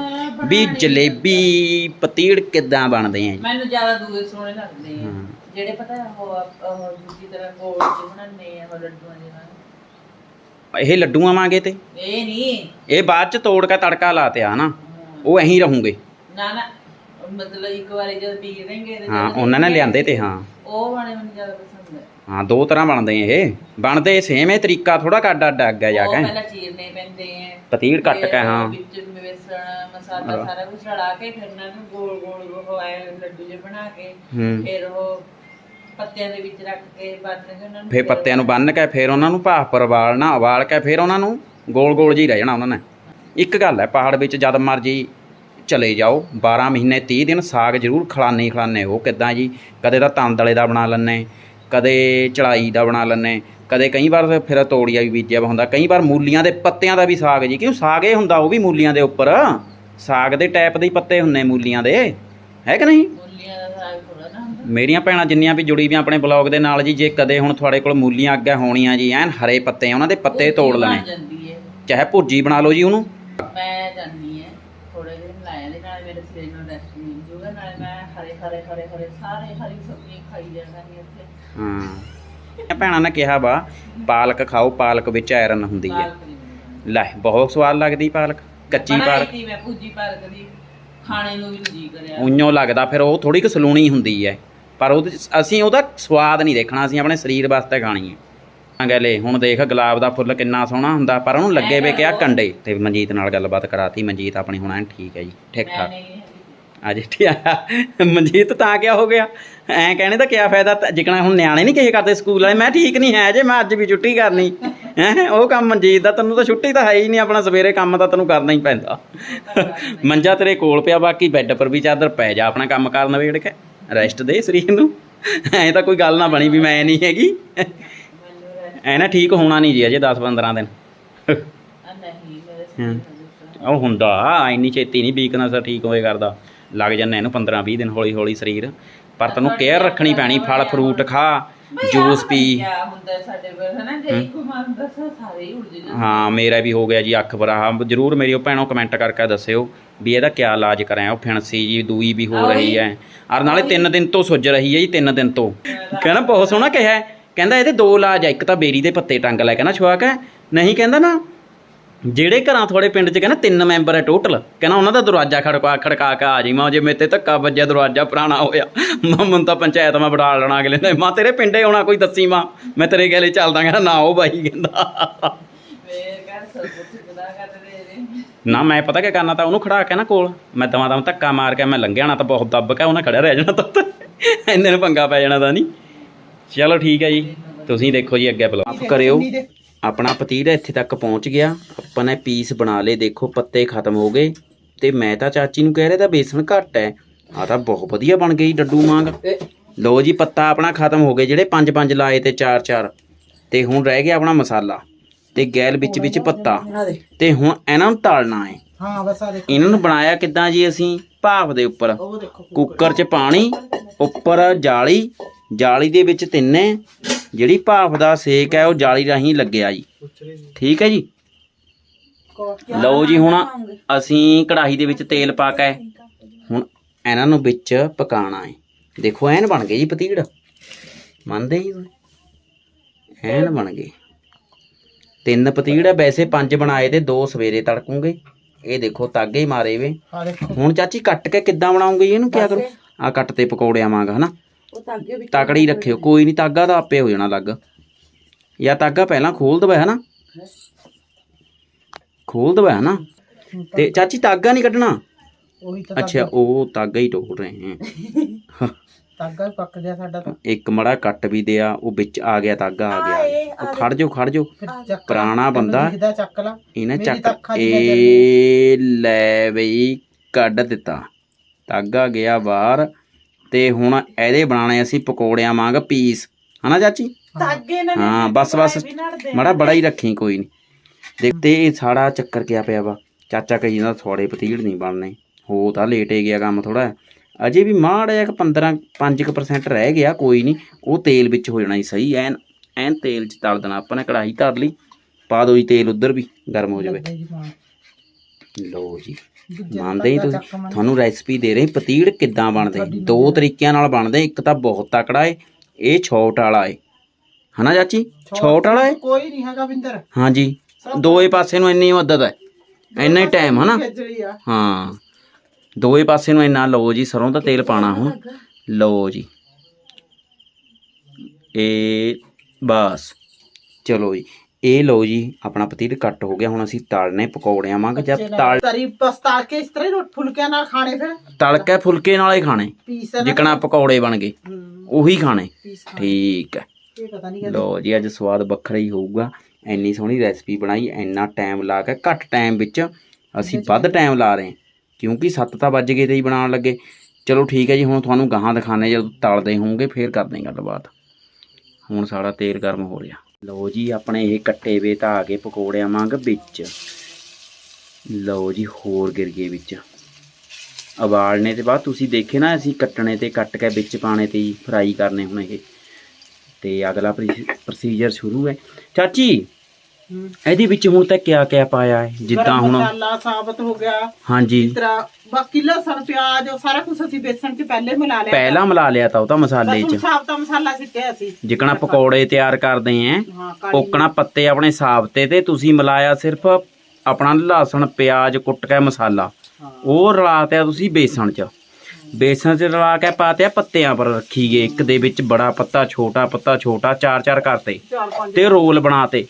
ਵੀ ਜਲੇਬੀ ਪਤੀੜ ਕਿੱਦਾਂ ਬਣਦੇ ਆ ਮੈਨੂੰ ਜ਼ਿਆਦਾ ਦੂਏ ਸੋਹਣੇ ਲੱਗਦੇ ਆ। ਜਿਹੜੇ ਪਤਾ ਉਹ ਆਪ- ਉਹ ਦੂਜੀ ਤਰ੍ਹਾਂ ਗੋਲ ਜਿਹੇ ਬਣਾਉਂਦੇ ਆ ਉਹ ਲੱਡੂਆਂ ਦੇ ਨਾਲ ਇਹ ਲੱਡੂਆਂ ਵਾਂਗੇ ਤੇ? ਇਹ ਨਹੀਂ ਇਹ ਬਾਅਦ ਚ ਤੋੜ ਕੇ ਤੜਕਾ ਲਾਤਿਆ ਨਾ। ਉਹ ਐਂ ਰਹੂਗੇ। ਨਾ ਨਾ ਮਤਲਬ ਇੱਕ ਵਾਰੀ ਜਦ ਪੀ ਲੈਣਗੇ ਤੇ ਹਾਂ ਜਦ ਉਹਨਾਂ ਨੇ ਲਿਆਂਦੇ ਤੇ ਹਾਂ। ਉਹ ਵਾਲੇ ਮੈਨੂੰ ਜ਼ਿਆਦਾ ਪਸੰਦ ਹੈ ਹਾਂ ਦੋ ਤਰ੍ਹਾਂ ਬਣਦੇ ਇਹ। ਬਣਦੇ ਸੇਮ ਇਹ ਤਰੀਕਾ ਥੋੜਾ ਕੱਡ ਅੱਡ ਅੱਗਾ ਜਾ ਉਹ ਕੇ। ਪਹਿਲਾਂ ਚੀਰਨੇ ਪੈਂਦੇ ਆ। ਪਤੀੜ ਕੱਟ ਫਿਰ ਕੇ ਹਾਂ। ਵਿੱਚ ਵੇਸਣ ਮਸਾਲਾ ਸਾਰਾ ਕੁਝ ਰਲਾ ਕੇ ਫਿਰ ਇਹਨਾਂ ਨੂੰ ਗੋਲ ਗੋਲ ਉਹ ਐ ਲੱਡੂ ਜਿਹੇ ਬਣਾ ਕੇ। ਹੂੰ। ਫਿਰ ਉਹ ਪੱਤਿਆਂ ਦੇ ਵਿੱਚ ਰੱਖ ਕੇ ਬੰਨ ਕੇ ਉਹਨਾਂ ਨੂੰ ਫੇਰ ਪੱਤਿਆਂ ਨੂੰ ਬੰਨ ਕੇ ਫੇਰ ਉਹਨਾਂ ਨੂੰ ਭਾਫ ਪਰ ਉਬਾਲਣਾ ਉਬਾਲ ਕੇ ਫੇਰ ਉਹਨਾਂ ਨੂੰ ਗੋਲ ਗੋਲ ਜੀ ਰਹਿ ਜਾਣਾ ਉਹਨਾਂ ਨੇ। ਇੱਕ ਗੱਲ ਹੈ ਪਹਾੜ ਵਿੱਚ ਜਦ ਮਰਜ਼ੀ ਚਲੇ ਜਾਓ 12 ਮਹੀਨੇ 30 ਦਿਨ ਸਾਗ ਜ਼ਰੂਰ ਖਲਾਨੇ ਖਲਾਨੇ ਹੋ ਕਿੱਦਾਂ ਜੀ? ਕਦੇ ਤਾਂ ਤੰਦਲੇ ਦਾ ਬਣਾ ਲੈਣੇ ਕਦੇ ਚੜਾਈ ਦਾ ਬਣਾ ਲੈਣੇ ਕਦੇ ਕਈ ਵਾਰ ਫਿਰ ਤੋੜੀਆ ਵੀ ਬੀਜਿਆ ਵਾ ਹੁੰਦਾ ਕਈ ਵਾਰ ਮੂਲੀਆਂ ਦੇ ਪੱਤਿਆਂ ਦਾ ਵੀ ਸਾਗ ਜੀ ਕਿਉਂ ਸਾਗ ਇਹ ਹੁੰਦਾ ਉਹ ਵੀ ਮੂਲੀਆਂ ਦੇ ਉੱਪਰ? ਸਾਗ ਦੇ ਟਾਈਪ ਦੇ ਹੀ ਪੱਤੇ ਹੁੰਨੇ ਮੂਲੀਆਂ ਦੇ ਹੈ ਕਿ ਨਹੀਂ? ਮੂਲੀਆਂ ਦਾ ਸਾਗ ਥੋੜਾ ਨਾ ਮੇਰੀਆਂ ਭੈਣਾਂ ਜਿੰਨੀਆਂ ਵੀ ਜੁੜੀ ਆਪਣੇ ਬਲੌਗ ਦੇ ਨਾਲ ਜੀ ਜੇ ਕਦੇ ਹੁਣ ਤੁਹਾਡੇ ਕੋਲ ਮੂਲੀਆਂ ਅੱਗੇ ਹੋਣੀਆਂ ਜੀ ਐਨ ਹਰੇ ਪੱਤੇ ਉਹਨਾਂ ਦੇ ਪੱਤੇ ਤੋੜ ਲੈਣੇ। ਜਾਂਦੀ ਹੈ ਚਾਹੇ ਭੁਰਜੀ ਬਣਾ ਲਓ ਜੀ ਉਹਨੂੰ। ਮੈਂ ਜਾਂਦੀ ਹੈ ਥੋੜੇ ਦਿਨ ਲਾਇਆ ਦੇ ਨਾਲ ਮੇਰੇ ਸਰੀਰ ਨੂੰ ਰੈਸਟ ਮਿਲ ਜੂਗਾ ਨਾਲ ਮੈਂ ਹਰੇ ਹਰੇ ਹਰੇ ਹਰੇ ਸਾਰੇ ਹਰੀ ਸਬਜ਼ੀਆਂ ਖਾਈ ਜਾਣਾਂਗੀ ਉੱਥੇ। ਹਾਂ। ਇਹ ਭੈਣਾਂ ਨੇ ਕਿਹਾ ਵਾ ਪਾਲਕ ਖਾਓ ਪਾਲਕ ਵਿੱਚ ਆਇਰਨ ਹੁੰਦੀ ਹੈ ਪਾਲਕ ਦੀ ਬਣਾਈ। ਲੈ ਬਹੁਤ ਸਵਾਦ ਲੱਗਦੀ ਪਾਲਕ ਕੱਚੀ ਬਣਾਈ ਪਾਲਕ। ਤੀ ਮੈਂ ਭੁੱਜੀ ਪਾਲਕ ਦੀ। ਖਾਣੇ ਨੂੰ ਵੀ ਜੀ ਕਰਿਆ। ਉਈਓ ਲੱਗਦਾ ਫਿਰ ਉਹ ਥੋੜੀ ਕੁ ਸਲੂਣੀ ਹੁੰਦੀ ਹੈ ਪਰ ਉਹਦੇ 'ਚ ਅਸੀਂ ਉਹਦਾ ਸਵਾਦ ਨਹੀਂ ਦੇਖਣਾ ਅਸੀਂ ਆਪਣੇ ਸਰੀਰ ਵਾਸਤੇ ਖਾਣੀ ਹੈ। ਗਲੇ ਹੁਣ ਦੇਖ ਗੁਲਾਬ ਦਾ ਫੁੱਲ ਕਿੰਨਾ ਸੋਹਣਾ ਹੁੰਦਾ ਪਰ ਉਹਨੂੰ ਲੱਗੇ ਵੇ ਕਿਆ ਕੰਡੇ। ਤੇ ਮਨਜੀਤ ਨਾਲ ਗੱਲਬਾਤ ਕਰਾਤੀ ਮਨਜੀਤ ਆਪਣੀ ਹੁਣ ਐਨ ਠੀਕ ਹੈ ਜੀ ਠੀਕ ਠਾਕ। ਅੱਜ ਠੀਕ ਮਨਜੀਤ ਤਾਂ ਕਿਆ ਹੋ ਗਿਆ? ਐਂ ਕਹਿਣੇ ਦਾ ਕਿਆ ਫਾਇਦਾ ਤਾਂ ਜਿਕਣਾ ਹੁਣ ਨਿਆਣੇ ਨਹੀਂ ਕਿਸੇ ਕਰਦੇ ਸਕੂਲ ਵਾਲੇ ਮੈਂ ਠੀਕ ਨਹੀਂ ਹੈ ਜੇ ਮੈਂ ਅੱਜ ਵੀ ਛੁੱਟੀ ਕਰਨੀ। ਹੈ ਉਹ ਕੰਮ ਮਨਜੀਤ ਦਾ ਤੈਨੂੰ ਤਾਂ ਛੁੱਟੀ ਤਾਂ ਹੈ ਹੀ ਨਹੀਂ ਆਪਣਾ ਸਵੇਰੇ ਕੰਮ ਤਾਂ ਤੈਨੂੰ ਕਰਨਾ ਹੀ ਪੈਂਦਾ। ਮੰਜਾ ਤੇਰੇ ਕੋਲ ਪਿਆ ਬਾਕੀ ਬੈੱਡ ਪਰ ਵੀ ਚਾਦਰ ਪੈ ਜਾ ਆਪਣਾ ਕੰਮ ਕਰਨ ਵੇੜ ਕੇ। ਰੈਸਟ ਦੇ ਸਰੀਰ ਨੂੰ। ਐਂ ਤਾਂ ਕੋਈ ਗੱਲ ਨਾ ਬਣੀ ਵੀ ਮੈਂ ਨਹੀਂ ਹੈਗੀ। ਐ ਨਾ ਠੀਕ ਹੋਣਾ ਨਹੀਂ ਜੀ ਅਜੇ 10 15 ਦਿਨ। ਉਹ ਹੁੰਦਾ ਇੰਨੀ ਛੇਤੀ ਨਹੀਂ ਵੀਕਨੈਸ ਠੀਕ ਹੋਏ ਕਰਦਾ। ਲੱਗ ਜਾਂਦਾ ਇਹਨੂੰ 15 20 ਦਿਨ ਹੌਲੀ ਹੌਲੀ ਸਰੀਰ। ਪਰ ਤੈਨੂੰ ਕੇਅਰ ਰੱਖਣੀ ਪੈਣੀ ਫਲ ਫਰੂਟ ਖਾ। ਜੂਸ ਪੀ ਕਿਆ ਹੁੰਦਾ ਸਾਡੇ ਕੋਲ ਹਨਾ? ਜੇ ਕੋਈ ਮਨ ਦੱਸੋ ਸਾਰੇ ਹੀ ਉੜ ਹਾਂ ਮੇਰਾ ਵੀ ਹੋ ਗਿਆ ਜੀ ਅੱਖ ਬਰਾ ਜਰੂਰ ਮੇਰੀ ਉਹ ਭੈਣੋ ਕਮੈਂਟ ਕਰਕੇ ਦੱਸਿਓ ਵੀ ਇਹਦਾ ਕਿਆ ਇਲਾਜ ਕਰਾਂ ਉਹ ਫਿਣਸੀ ਜੀ ਦੂਈ ਵੀ ਹੋ ਰਹੀ ਹੈ। ਔਰ ਨਾਲੇ 3 ਦਿਨ ਤੋਂ ਸੁੱਜ ਰਹੀ ਹੈ ਜੀ 3 ਦਿਨ ਤੋਂ। ਕਹਿੰਦਾ ਬਹੁਤ ਸੋਹਣਾ ਕਿਹਾ ਹੈ। ਕਹਿੰਦਾ ਇਹਦੇ ਦੋ ਇਲਾਜ ਆ ਇੱਕ ਤਾਂ ਬੇਰੀ ਦੇ ਪੱਤੇ ਟੰਗ ਲੈ ਕਹਿੰਦਾ ਛੁਆਕ ਹੈ ਨਹੀਂ ਕਹਿੰਦਾ ਨਾ। ਜਿਹੜੇ ਘਰਾਂ ਤੁਹਾਡੇ ਪਿੰਡ 'ਚ ਕਹਿੰਦਾ ਤਿੰਨ ਮੈਂਬਰ ਹੈ ਟੋਟਲ ਕਹਿੰਦਾ ਉਹਨਾਂ ਦਾ ਦਰਵਾਜ਼ਾ ਖੜਕਾ ਖੜਕਾ ਕੇ ਆ ਜੀ ਮਾਂ ਜੇ ਮੇਰੇ ਤੇ ਧੱਕਾ ਵੱਜਿਆ ਦਰਵਾਜ਼ਾ ਪੁਰਾਣਾ ਹੋਇਆ ਮਾਂ ਮੈਨੂੰ ਤਾਂ ਪੰਚਾਇਤ ਮੈਂ ਬੜਾ ਲੈਣਾ ਅਗਲੇ ਨੇ। ਮਾਂ ਤੇਰੇ ਪਿੰਡੇ ਆਉਣਾ ਕੋਈ ਦੱਸੀ ਮਾਂ? ਮੈਂ ਤੇਰੇ ਗਲੇ ਚੱਲਦਾ ਕਹਿੰਦਾ ਨਾ ਉਹ ਬਾਈ ਕਹਿੰਦਾ। ਨੇ ਮੈਂ ਪਤਾ ਕੀ ਕਰਨਾ ਤਾਂ ਉਹਨੂੰ ਖੜਾ ਕੇ ਨਾ ਕੋਲ। ਮੈਂ ਦਵਾ ਦਮ ਧੱਕਾ ਮਾਰ ਕੇ ਮੈਂ ਲੰਘਿਆ ਨਾ ਤਾਂ ਬਹੁਤ ਦੱਬ ਕੇ ਉਹਨੇ ਖੜਿਆ ਰਹਿ ਜਾਣਾ ਤਾਂ ਇੰਨੇ ਨੂੰ ਪੰਗਾ ਪੈ ਜਾਣਾ ਤਾਂ ਨਹੀਂ। ਚਲੋ ਠੀਕ ਹੈ ਜੀ ਤੁਸੀਂ ਦੇਖੋ ਜੀ ਅੱਗੇ ਬਲੌਗ। ਕਰਿਓ। ਆਪਣਾ ਪਤੀਲਾ ਇੱਥੇ ਤੱਕ ਪਹੁੰਚ ਗਿਆ। ਆਪਾਂ ਨੇ ਪੀਸ ਬਣਾ ਲਏ ਦੇਖੋ ਪੱਤੇ ਖਤਮ ਹੋ ਗਏ ਤੇ ਮੈਂ ਤਾਂ ਚਾਚੀ ਨੂੰ ਕਹਿ ਰਿਹਾ ਤਾਂ ਬੇਸਣ ਘੱਟ ਹੈ। ਆ ਤਾਂ ਬਹੁਤ ਵਧੀਆ ਬਣ ਗਈ ਡੱਡੂ ਵਾਂਗ ਲੋ ਜੀ ਪੱਤਾ ਆਪਣਾ ਖਤਮ ਹੋ ਗਏ ਜਿਹੜੇ ਪੰਜ ਪੰਜ ਲਾਏ ਤੇ ਚਾਰ ਚਾਰ। ਤੇ ਹੁਣ ਰਹਿ ਗਿਆ ਆਪਣਾ ਮਸਾਲਾ ਤੇ ਗੈਲ ਵਿੱਚ ਵਿੱਚ ਪੱਤਾ। ਤੇ ਹੁਣ ਇਹਨਾਂ ਨੂੰ ਤਲਣਾ ਹੈ। ਹਾਂ ਬਸ ਆ ਦੇਖੋ। ਇਹਨਾਂ ਨੂੰ ਬਣਾਇਆ ਕਿੱਦਾਂ ਜੀ ਅਸੀਂ? ਭਾਫ ਦੇ ਉੱਪਰ। ਕੁੱਕਰ 'ਚ ਪਾਣੀ ਉੱਪਰ ਜਾਲੀ ਜਾਲੀ ਦੇ ਵਿੱਚ ਤਿੰਨੇ। ਜਿਹੜੀ ਭਾਫ ਦਾ ਸੇਕ ਹੈ ਉਹ ਜਾਲੀ ਰਾਹੀਂ ਲੱਗਿਆ ਜੀ। ਠੀਕ ਹੈ ਜੀ? ਲਓ ਜੀ ਹੁਣ ਅਸੀਂ ਕੜਾਹੀ ਦੇ ਵਿੱਚ ਤੇਲ ਪਾ ਕੇ ਹੁਣ ਇਹਨਾਂ ਨੂੰ ਵਿੱਚ ਪਕਾਣਾ ਹੈ ਦੇਖੋ ਐਨ ਬਣ ਗਏ ਜੀ ਪਤੀੜ। ਮੰਨਦੇ ਜੀ ਤੁਸੀਂ? ਐਨ ਬਣ ਗਏ। ਤਿੰਨ ਪਤੀੜ ਹੈ ਵੈਸੇ ਪੰਜ ਬਣਾਏ ਤੇ ਦੋ ਸਵੇਰੇ ਤੜਕੂਗੇ। ਇਹ ਦੇਖੋ ਤਾਗੇ ਹੀ ਮਾਰੇ ਵੇ। ਹੁਣ ਚਾਚੀ ਕੱਟ ਕੇ ਕਿੱਦਾਂ ਬਣਾਉਂਗੇ ਇਹਨੂੰ ਕਿਆ ਕਰੋ? ਆ ਕੱਟ ਤੇ ਪਕੌੜਿਆਂ ਵਾਂਗ ਹਨਾ? ਉਹ ਤਾਗੇ ਵਿੱਚ ਤਕੜੀ ਰੱਖਿਓ ਕੋਈ ਨਹੀਂ ਤਾਗਾ ਤਾਂ ਆਪੇ ਹੋ ਜਾਣਾ ਲੱਗ। ਜਾਂ ਤਾਗਾ ਪਹਿਲਾਂ ਖੋਲ ਦਵਾ ਹਨਾ? ਖੋਲ ਦਵਾ ਹਨਾ ਤੇ ਚਾਚੀ ਤਾਗਾ ਨਹੀਂ ਕੱਢਣਾ? ਉਹੀ ਤਾਂ ਅੱਛਾ ਉਹ ਤਾਗਾ ਹੀ ਟੋਕ ਰਹੇ ਹੈ। ਤਾਗਾ ਪੱਕ ਗਿਆ ਸਾਡਾ ਤਾਂ। ਇੱਕ ਮੜਾ ਕੱਟ ਵੀ ਦਿਆ ਉਹ ਵਿੱਚ ਆ ਗਿਆ ਤਾਗਾ ਆ ਗਿਆ। ਉਹ ਖੜ ਜਾਓ ਖੜ ਚੱਕ ਪੁਰਾਣਾ ਬੰਦਾ। ਇਹਨੇ ਚੱਕ ਇਹ ਲੈ ਬਈ ਕੱਢ ਦਿੱਤਾ। ਤਾਗਾ ਗਿਆ ਬਾਹਰ ਤੇ ਹੁਣ ਇਹਦੇ ਬਣਾਣੇ ਅਸੀਂ ਪਕੌੜਿਆਂ ਵਾਂਗ ਪੀਸ। ਹਨਾ ਚਾਚੀ? ਤਾਗੇ ਨਾਲ ਹਾਂ ਬਸ ਬਸ। ਮੜਾ ਬੜਾ ਹੀ ਰੱਖੀ ਕੋਈ ਨਹੀਂ ਦੇਖਦੇ ਇਹ ਸਾੜਾ ਚੱਕਰ ਕਿਆ ਪਿਆ ਵਾ? ਚਾਚਾ ਕਹੀ ਜਾਂਦਾ ਥੋੜੇ ਪਤੀੜ ਨਹੀਂ ਬਣਨੇ। ਹੋ ਤਾਂ ਲੇਟ ਹੀ ਗਿਆ ਕੰਮ ਥੋੜਾ ਅਜੇ ਵੀ ਮਾੜਾ ਜਿਹਾ 15 5% ਰਹਿ ਗਿਆ ਕੋਈ ਨਹੀਂ। ਉਹ ਤੇਲ ਵਿੱਚ ਹੋ ਜਾਣਾ ਹੀ ਸਹੀ ਐਨ ਐਨ ਤੇਲ 'ਚ ਤਲ ਦੇਣਾ। ਆਪਾਂ ਨੇ ਕੜਾਹੀ ਧਰ ਲਈ ਪਾ ਦੋ ਜੀ ਤੇਲ ਉਧਰ ਵੀ ਗਰਮ ਹੋ ਜਾਵੇ। ਲਓ ਜੀ ਮੰਨਦੇ ਹੀ ਤੁਸੀਂ। ਤੁਹਾਨੂੰ ਰੈਸਪੀ ਦੇ ਰਹੇ ਪਤੀੜ ਕਿੱਦਾਂ ਬਣਦੇ? ਦੋ ਤਰੀਕਿਆਂ ਨਾਲ ਬਣਦੇ ਇੱਕ ਤਾਂ ਬਹੁਤ ਤਕੜਾ ਏ ਇਹ ਛੋਟ ਵਾਲਾ ਏ। ਹਨਾ ਚਾਚੀ? ਛੋਟ ਵਾਲਾ ਏ? ਕੋਈ ਨਹੀਂ ਹੈਗਾ ਵਿੰਦਰ ਹਾਂਜੀ। ਦੋਏ ਪਾਸੇ ਨੂੰ ਇੰਨੀ ਮਦਦ ਹੈ। ਇੰਨਾ ਹੀ ਟਾਈਮ ਹਨਾ? ਆ। ਹਾਂ। ਦੋਏ ਪਾਸੇ ਨੂੰ ਇੰਨਾ ਲਓ ਜੀ ਸਰੋਂ ਦਾ ਤੇਲ ਪਾਣਾ ਹੁਣ। ਲਓ ਜੀ। ਇਹ ਬਸ। ਚਲੋ ਜੀ। ਇਹ ਲਓ ਜੀ ਆਪਣਾ ਪਤੀੜ ਕੱਟ ਹੋ ਗਿਆ। ਹੁਣ ਅਸੀਂ ਤਲਨੇ ਪਕੌੜਿਆਂ ਵਾਂਗ ਜਦ ਤਲ ਤਰੀ ਬਸ ਤਾਲ ਕੇ ਇਸ ਤਰ੍ਹਾਂ ਹੀ ਰੋਟ ਫੁਲਕਿਆਂ ਨਾਲ ਖਾਣੇ ਫਿਰ। ਤਲ ਕੇ ਫੁਲਕੇ ਨਾਲ ਹੀ ਖਾਣੇ। ਪੀਸ ਜਿਕਣਾ ਪਕੌੜੇ ਬਣ ਗਏ। ਉਹੀ ਖਾਣੇ। ਠੀਕ ਹੈ। ਇਹ ਪਤਾ ਨਹੀਂ ਲੋ ਜੀ ਅੱਜ ਸਵਾਦ ਵੱਖਰਾ ਹੀ ਹੋਊਗਾ। ਇੰਨੀ ਸੋਹਣੀ ਰੈਸਪੀ ਬਣਾਈ ਇੰਨਾ ਟਾਈਮ ਲਾ ਕੇ ਘੱਟ ਟਾਈਮ ਵਿੱਚ ਅਸੀਂ ਵੱਧ ਟਾਈਮ ਲਾ ਰਹੇ ਹਾਂ ਕਿਉਂਕਿ 7 ਤਾਂ ਵੱਜ ਗਏ ਤੇ ਹੀ ਬਣਾਉਣ ਲੱਗੇ। ਚਲੋ ਠੀਕ ਹੈ ਜੀ ਹੁਣ ਤੁਹਾਨੂੰ ਗਾਹਾਂ ਦਿਖਾਣੇ ਜਦੋਂ ਤਲਦੇ ਹੋਣਗੇ ਫੇਰ ਕਰਦੇ ਹਾਂ ਗੱਲਬਾਤ। ਹੁਣ ਸਾਡਾ ਤੇਲ ਗਰਮ ਹੋ ਰਿਹਾ। ਲਓ ਜੀ ਆਪਣੇ ਇਹ ਕੱਟੇ ਵੇ ਤਾਂ ਆ ਗਏ ਪਕੌੜਿਆਂ ਵਾਂਗ ਵਿੱਚ। ਲਓ ਜੀ ਹੋਰ ਗਿਰ ਗਏ ਵਿੱਚ। ਉਬਾਲਣੇ ਤੇ ਬਾਅਦ ਤੁਸੀਂ ਦੇਖੇ ਨਾ ਅਸੀਂ ਕੱਟਣੇ ਤੇ ਕੱਟ ਕੇ ਵਿੱਚ ਪਾਣੇ ਤੇ ਫਰਾਈ ਕਰਨੇ ਹੁਣ ਇਹ। ਤੇ ਅਗਲਾ ਪ੍ਰੋਸੀਜਰ ਸ਼ੁਰੂ ਹੈ। ਚਾਚੀ ਹੂੰ। ਇਹਦੇ ਵਿੱਚ ਹੁਣ ਤੱਕ ਕਿਆ ਕਿਆ ਪਾਇਆ ਹੈ ਜਿੱਦਾਂ ਹੁਣ ਮਸਾਲਾ ਸਾਬਤ ਹੋ ਗਿਆ ਹਾਂਜੀ। ਇਸ ਤਰ੍ਹਾਂ ਬਾਕੀ ਲਸਣ ਪਿਆਜ਼ ਉਹ ਸਾਰਾ ਕੁਝ ਅਸੀਂ ਬੇਸਣ 'ਚ ਪਹਿਲੇ ਮਿਲਾ ਲਿਆ ਪਹਿਲਾਂ ਮਿਲਾ ਲਿਆ ਤਾਂ ਉਹ ਤਾਂ ਮਸਾਲੇ 'ਚ। ਸਾਬਤਾ ਮਸਾਲਾ ਸਿੱਟਿਆ ਅਸੀਂ ਜਿਕਣਾ ਪਕੌੜੇ ਤਿਆਰ ਕਰਦੇ ਆਂ ਓਕਣਾ ਪੱਤੇ ਆਪਣੇ ਸਾਬਤੇ ਤੇ ਤੁਸੀਂ ਮਿਲਾਇਆ ਸਿਰਫ ਆਪਣਾ ਲਸਣ ਪਿਆਜ਼ ਕੁੱਟ ਕੇ ਮਸਾਲਾ। ਉਹ ਰਲਾਤਿਆ ਤੁਸੀਂ ਬੇਸਣ 'ਚ। ਬੇਸਣ 'ਚ ਰਲਾ ਕੇ ਪਾਤਿਆ ਪੱਤਿਆਂ ਪਰ ਰੱਖੀ ਗਏ। ਇੱਕ ਦੇ ਵਿੱਚ ਬੜਾ ਪੱਤਾ ਛੋਟਾ ਪੱਤਾ ਛੋਟਾ ਚਾਰ ਚਾਰ ਕਰਤੇ ਤੇ ਰੋਲ ਬਣਾਤੇ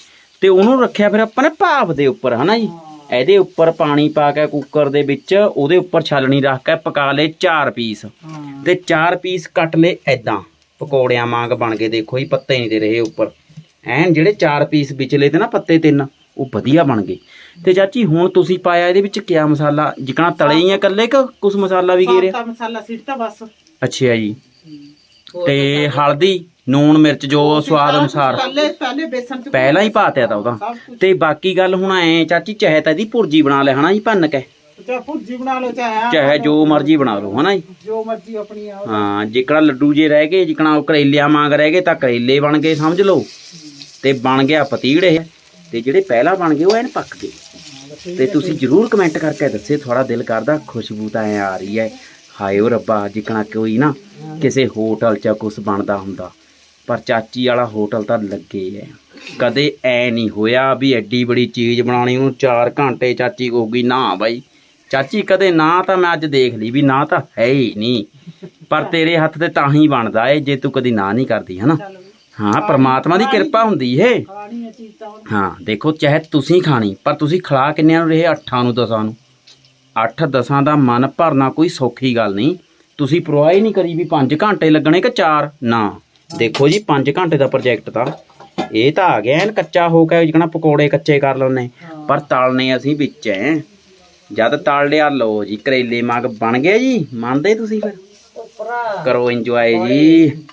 ਤੇ ਉਹਨੂੰ ਰੱਖਿਆ ਫਿਰ ਆਪਾਂ ਨੇ ਭਾਪ ਦੇ ਉੱਪਰ ਹਨਾ ਜੀ? ਇਹਦੇ ਉੱਪਰ ਪਾਣੀ ਪਾ ਕੇ ਕੁੱਕਰ ਦੇ ਵਿੱਚ ਉਹਦੇ ਉੱਪਰ ਛਾਲਣੀ ਰੱਖ ਕੇ ਪਕਾ ਲਏ ਚਾਰ ਪੀਸ। ਹਾਂ। ਤੇ ਚਾਰ ਪੀਸ ਕੱਟ ਲਏ ਐਦਾਂ ਪਕੌੜਿਆਂ ਵਾਂਗ ਬਣ ਕੇ ਦੇਖੋ ਜੀ ਪੱਤੇ ਨਹੀਂ ਦੇ ਰਹੇ ਉੱਪਰ। ਐਨ ਜਿਹੜੇ ਚਾਰ ਪੀਸ ਵਿਚਲੇ ਤੇ ਨਾ ਪੱਤੇ ਤਿੰਨ ਉਹ ਵਧੀਆ ਬਣ ਗਏ। ਤੇ ਚਾਚੀ ਹੁਣ ਤੁਸੀਂ ਪਾਇਆ ਇਹਦੇ ਵਿੱਚ ਕਿਆ ਮਸਾਲਾ? ਜਿਕਣਾ ਤਲੇ ਹੀ ਆ ਇਕੱਲੇ ਕਿ ਕੁਝ ਮਸਾਲਾ ਵੀ ਗੇਰਿਆ ਮਸਾਲਾ ਸਿੱਟਤਾ ਬਸ। ਅੱਛਾ ਜੀ। ਤੇ ਹਲਦੀ? ਨੂਣ ਮਿਰਚ ਜੋ ਸਵਾਦ ਅਨੁਸਾਰ। ਪਹਿਲੇ ਪਹਿਲੇ ਬੇਸਣ ਚ ਪਹਿਲਾਂ ਹੀ ਪਾਤਿਆ ਤਾਂ ਉਹਦਾ। ਸਭ ਕੁਝ ਤੇ ਬਾਕੀ ਗੱਲ ਹੁਣ ਐ ਚਾਚੀ ਚਾਹੇ ਤਾਂ ਇਹਦੀ ਭੁਰਜੀ ਬਣਾ ਲੈ ਹਨਾ ਜੀ ਭੰਨ ਕੇ? ਚਾਹੇ ਭੁਰਜੀ ਬਣਾ ਲਓ ਚਾਹੇ ਆਹ ਚਾਹੇ ਜੋ ਮਰਜ਼ੀ ਬਣਾ ਲਓ ਹਨਾ ਜੀ? ਜੋ ਮਰਜ਼ੀ ਆਪਣੀ ਆ। ਹਾਂ ਜਿਕਣਾ ਲੱਡੂ ਜੇ ਰਹਿ ਗਏ ਜਿਕਣਾ ਉਹ ਕਰੇਲਿਆਂ ਵਾਂਗ ਰਹਿ ਗਏ ਤਾਂ ਕਰੇਲੇ ਬਣ ਗਏ ਸਮਝ ਲਓ? ਤੇ ਬਣ ਗਿਆ ਪਤੀੜ ਇਹ। ਤੇ ਜਿਹੜੇ ਪਹਿਲਾਂ ਬਣ ਗਏ ਉਹ ਐਨ ਪੱਕ ਗਏ। ਤੇ ਤੁਸੀਂ ਜਰੂਰ ਕਮੈਂਟ ਕਰਕੇ ਦੱਸਿਓ ਥੋੜਾ ਦਿਲ ਕਰਦਾ ਖੁਸ਼ਬੂ ਤਾਂ ਐ ਆ ਰਹੀ ਹੈ ਹਾਏ ਓ ਰੱਬਾ ਜਿਕਣਾ ਕੋਈ ਨਾ ਕਿਸੇ ਹੋਟਲ 'ਚ ਕੁਛ ਬਣਦਾ ਹੁੰਦਾ। ਪਰ ਚਾਚੀ ਵਾਲਾ ਹੋਟਲ ਤਾਂ ਲੱਗੇ ਐ। ਕਦੇ ਐ ਨਹੀਂ ਹੋਇਆ ਵੀ ਐਡੀ ਬੜੀ ਚੀਜ਼ ਬਣਾਉਣੀ ਉਹਨੂੰ 4 ਘੰਟੇ ਚਾਚੀ ਕਹੂਗੀ ਨਾ ਬਾਈ। ਚਾਚੀ ਕਦੇ ਨਾ ਤਾਂ ਮੈਂ ਅੱਜ ਦੇਖ ਲਈ ਵੀ ਨਾ ਤਾਂ ਹੈ ਹੀ ਨਹੀਂ। ਪਰ ਤੇਰੇ ਹੱਥ ਤੇ ਤਾਂ ਹੀ ਬਣਦਾ ਏ ਜੇ ਤੂੰ ਕਦੀ ਨਾ ਨਹੀਂ ਕਰਦੀ ਹਨਾ? ਹਾਂ ਪ੍ਰਮਾਤਮਾ ਦੀ ਕਿਰਪਾ ਹੁੰਦੀ ਏ। ਖਾਣੀ ਹੈ ਦੇਖੋ ਚਾਹੇ ਤੁਸੀਂ ਖਾਣੀ ਪਰ ਤੁਸੀਂ ਖਿਲਾ ਕਿੰਨਿਆਂ ਨੂੰ ਰਹੇ ਅੱਠਾਂ ਨੂੰ ਦਸਾਂ ਨੂੰ? ਅੱਠ ਦਸਾਂ ਦਾ ਮਨ ਭਰਨਾ ਕੋਈ ਸੌਖੀ ਗੱਲ ਨਹੀਂ। ਤੁਸੀਂ ਪਰਵਾਹ ਹੀ ਨਹੀਂ ਕਰੀ ਵੀ 5 ਘੰਟੇ ਲੱਗਣੇ ਕਿ 4 ਨਾ। ਦੇਖੋ ਜੀ 5 ਘੰਟੇ ਦਾ ਪ੍ਰੋਜੈਕਟ ਤਾਂ। ਇਹ ਤਾਂ ਆ ਗਿਆ ਐਨ ਕੱਚਾ ਹੋ ਕੇ ਜਿਕਣਾ ਪਕੌੜੇ ਕੱਚੇ ਕਰ ਲੈਣੇ ਪਰ ਤਲਨੇ ਅਸੀਂ ਵਿੱਚ ਐ। ਜਦ ਤਲ ਲਿਆ ਲਓ ਜੀ ਕਰੇਲੇ ਮਗ ਬਣ ਗਏ ਜੀ। ਮੰਨਦੇ ਤੁਸੀਂ ਫਿਰ? ਕਰੋ ਇੰਜੋਏ ਜੀ।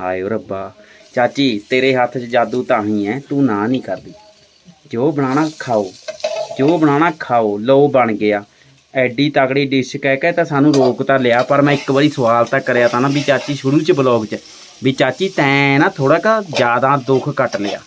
ਹਾਏ। ਰੱਬਾ। ਚਾਚੀ ਤੇਰੇ ਹੱਥ 'ਚ ਜਾਦੂ ਤਾਂ ਹੀ ਹੈ ਤੂੰ ਨਾ ਨਹੀਂ ਕਰਦੀ। ਜੋ ਬਣਾਣਾ ਖਾਓ। ਜੋ ਬਣਾਣਾ ਖਾਓ ਲਓ ਬਣ ਗਿਆ। ਐਡੀ ਤਗੜੀ ਡਿਸ਼ ਕਹਿ ਕੇ ਤਾਂ ਸਾਨੂੰ ਰੋਕ ਤਾਂ ਲਿਆ ਪਰ ਮੈਂ ਇੱਕ ਵਾਰੀ ਸਵਾਲ ਤਾਂ ਕਰਿਆ ਤਾਂ ਨਾ ਵੀ ਚਾਚੀ ਸ਼ੁਰੂ 'ਚ ਬਲੌਗ 'ਚ ਵੀ ਚਾਚੀ ਤੈਂ ਨਾ ਥੋੜਾ ਕਾ ਜ਼ਿਆਦਾ ਦੁੱਖ ਕੱਟ ਲਿਆ।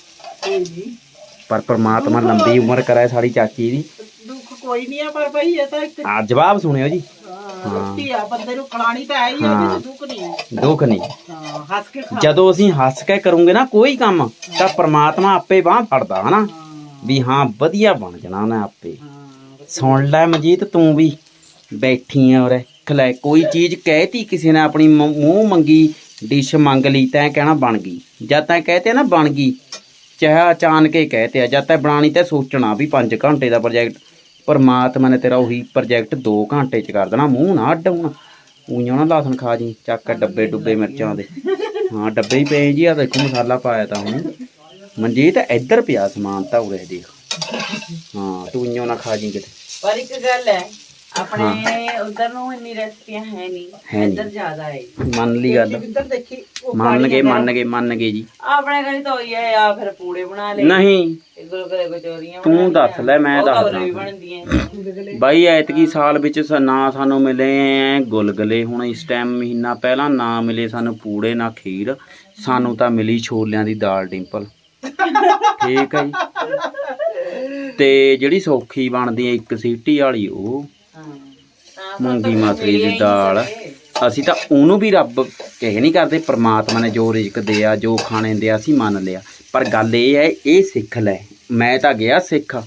ਪਰ ਪ੍ਰਮਾਤਮਾ ਲੰਬੀ ਉਮਰ ਕਰਾਏ ਸਾਡੀ ਚਾਚੀ ਦੀ। ਦੁੱਖ ਕੋਈ ਨਹੀਂ ਆ ਪਰ ਭਈ ਇਹ ਤਾਂ ਇੱਕ ਆ ਜਵਾਬ ਸੁਣਿਓ ਜੀ। ਹਾਂ, ਰੋਟੀ ਆ ਬੰਦੇ ਨੂੰ ਖਲਾਣੀ ਤਾਂ ਹੈ ਹੀ ਆ ਹਾਂ। ਇਹਦੇ ਚ ਦੁੱਖ ਨਹੀਂ ਦੁੱਖ ਨਹੀਂ ਹਾਂ ਹੱਸ ਕੇ ਖਾ। ਜਦੋਂ ਅਸੀਂ ਹੱਸ ਕੇ ਕਰੂੰਗੇ ਨਾ ਕੋਈ ਕੰਮ ਤਾਂ ਪ੍ਰਮਾਤਮਾ ਆਪੇ ਬਾਹ ਫੜਦਾ ਹਨਾ? ਵੀ ਹਾਂ ਵਧੀਆ ਬਣ ਜਾਣਾ ਉਹਨੇ ਆਪੇ। ਹਾਂ ਸੁਣ ਲੈ ਮਜੀਤ ਤੂੰ ਵੀ ਬੈਠੀ ਆ ਉਰੇ। ਖਲੇ ਕੋਈ ਚੀਜ਼ ਕਹਿਤੀ ਕਿਸੇ ਨੇ ਆਪਣੀ ਮ- ਮੂੰਹ ਮੰਗੀ ਡਿਸ਼ ਮੰਗ ਲਈ ਤੈਂ ਕਹਿਣਾ ਬਣ ਗਈ। ਜਦ ਤੈਂ ਕਹਤੇ ਨਾ ਬਣ ਗਈ, ਚਾਹੇ ਅਚਾਨਕ ਹੀ ਕਹਤੇ ਆ। ਜਦ ਤੈਂ ਬਣਾਣੀ ਤੇ ਸੋਚਣਾ ਵੀ 5 ਘੰਟੇ ਦਾ ਪ੍ਰੋਜੈਕਟ ਪਰਮਾਤਮਾ ਨੇ ਤੇਰਾ ਉਹੀ ਪ੍ਰੋਜੈਕਟ 2 ਘੰਟੇ ਚ ਕਰ ਦੇਣਾ। ਮੂੰਹ ਨਾ ਅੱਡ ਹੋਣਾ। ਨਾ ਲਾਸਨ ਖਾ ਜੀ ਚੱਕ ਡੱਬੇ ਡੁੱਬੇ ਮਿਰਚਾਂ ਦੇ। ਹਾਂ, ਡੱਬੇ ਹੀ ਪਏ ਜੀ ਆ ਦੇਖੋ ਮਸਾਲਾ ਪਾਇਆ ਤਾਂ ਹੁਣ। ਮਨਜੀਤ, ਇੱਧਰ ਪਿਆ ਸਮਾਨ ਤਾਂ ਉਰੇ ਦੇਖ। ਹਾਂ, ਤੂੰ ਊਈਆਂ ਨਾ ਖਾ ਜੀ ਕਿਤੇ। ਪਰ ਇੱਕ ਗੱਲ ਹੈ ਆਪਣੇ ਉਧਰ ਨੂੰ ਇੰਨੀ ਰੈਸਪੀਆਂ ਹੈ ਨਹੀਂ ਹੈ ਨੀ। ਇੱਧਰ ਜ਼ਿਆਦਾ ਹੈ ਮੰਨ ਲਈ ਗੱਲ। ਜਿੱਧਰ ਦੇਖੀ ਉਹ ਮੰਨ ਗਏ ਮੰਨ ਗਏ ਮੰਨ ਗਏ ਜੀ। ਆਪਣੇ ਘਰ ਤਾਂ ਹੋਈ ਹੈ ਜਾਂ ਫਿਰ ਪੂੜੇ ਬਣਾ ਲਏ। ਨਹੀਂ। ਤੇ ਗੁਲਗੁਲੇ ਕਚੋਰੀਆਂ ਤੂੰ ਬਣਾ। ਦੱਸ ਲੈ, ਮੈਂ ਉਹ। ਉਰੇ ਵੀ ਬਣਦੀਆਂ ਬਾਈ ਐਤਕੀ ਸਾਲ ਵਿੱਚ ਸ- ਨਾ ਸਾਨੂੰ ਮਿਲੇ ਐ ਗੁਲਗਲੇ। ਹੁਣ ਇਸ ਟਾਈਮ ਮਹੀਨਾ ਪਹਿਲਾਂ ਨਾ ਮਿਲੇ ਸਾਨੂੰ ਪੂੜੇ ਨਾ ਖੀਰ। ਸਾਨੂੰ ਤਾਂ ਮਿਲੀ ਛੋਲਿਆਂ ਦੀ ਦਾਲ ਡਿੰਪਲ। ਠੀਕ ਹੈ ਜੀ। ਤੇ ਜਿਹੜੀ ਸੌਖੀ ਬਣਦੀ ਹੈ ਇੱਕ ਸੀਟੀ ਵਾਲੀ ਉਹ। ਮੂੰਗੀ ਮਸਰੀ ਦੀ ਦਾਲ। ਅਸੀਂ ਤਾਂ ਉਹਨੂੰ ਵੀ ਰੱਬ ਕਹਿ ਨਹੀਂ ਕਰਦੇ ਪ੍ਰਮਾਤਮਾ ਨੇ ਜੋ ਰਿਜ਼ਕ ਦਿਆ ਜੋ ਖਾਣੇ ਦਿਆ ਅਸੀਂ ਮੰਨ ਲਿਆ। ਪਰ ਗੱਲ ਇਹ ਹੈ ਇਹ ਸਿੱਖ ਲੈ। ਮੈਂ ਤਾਂ ਗਿਆ ਸਿੱਖ।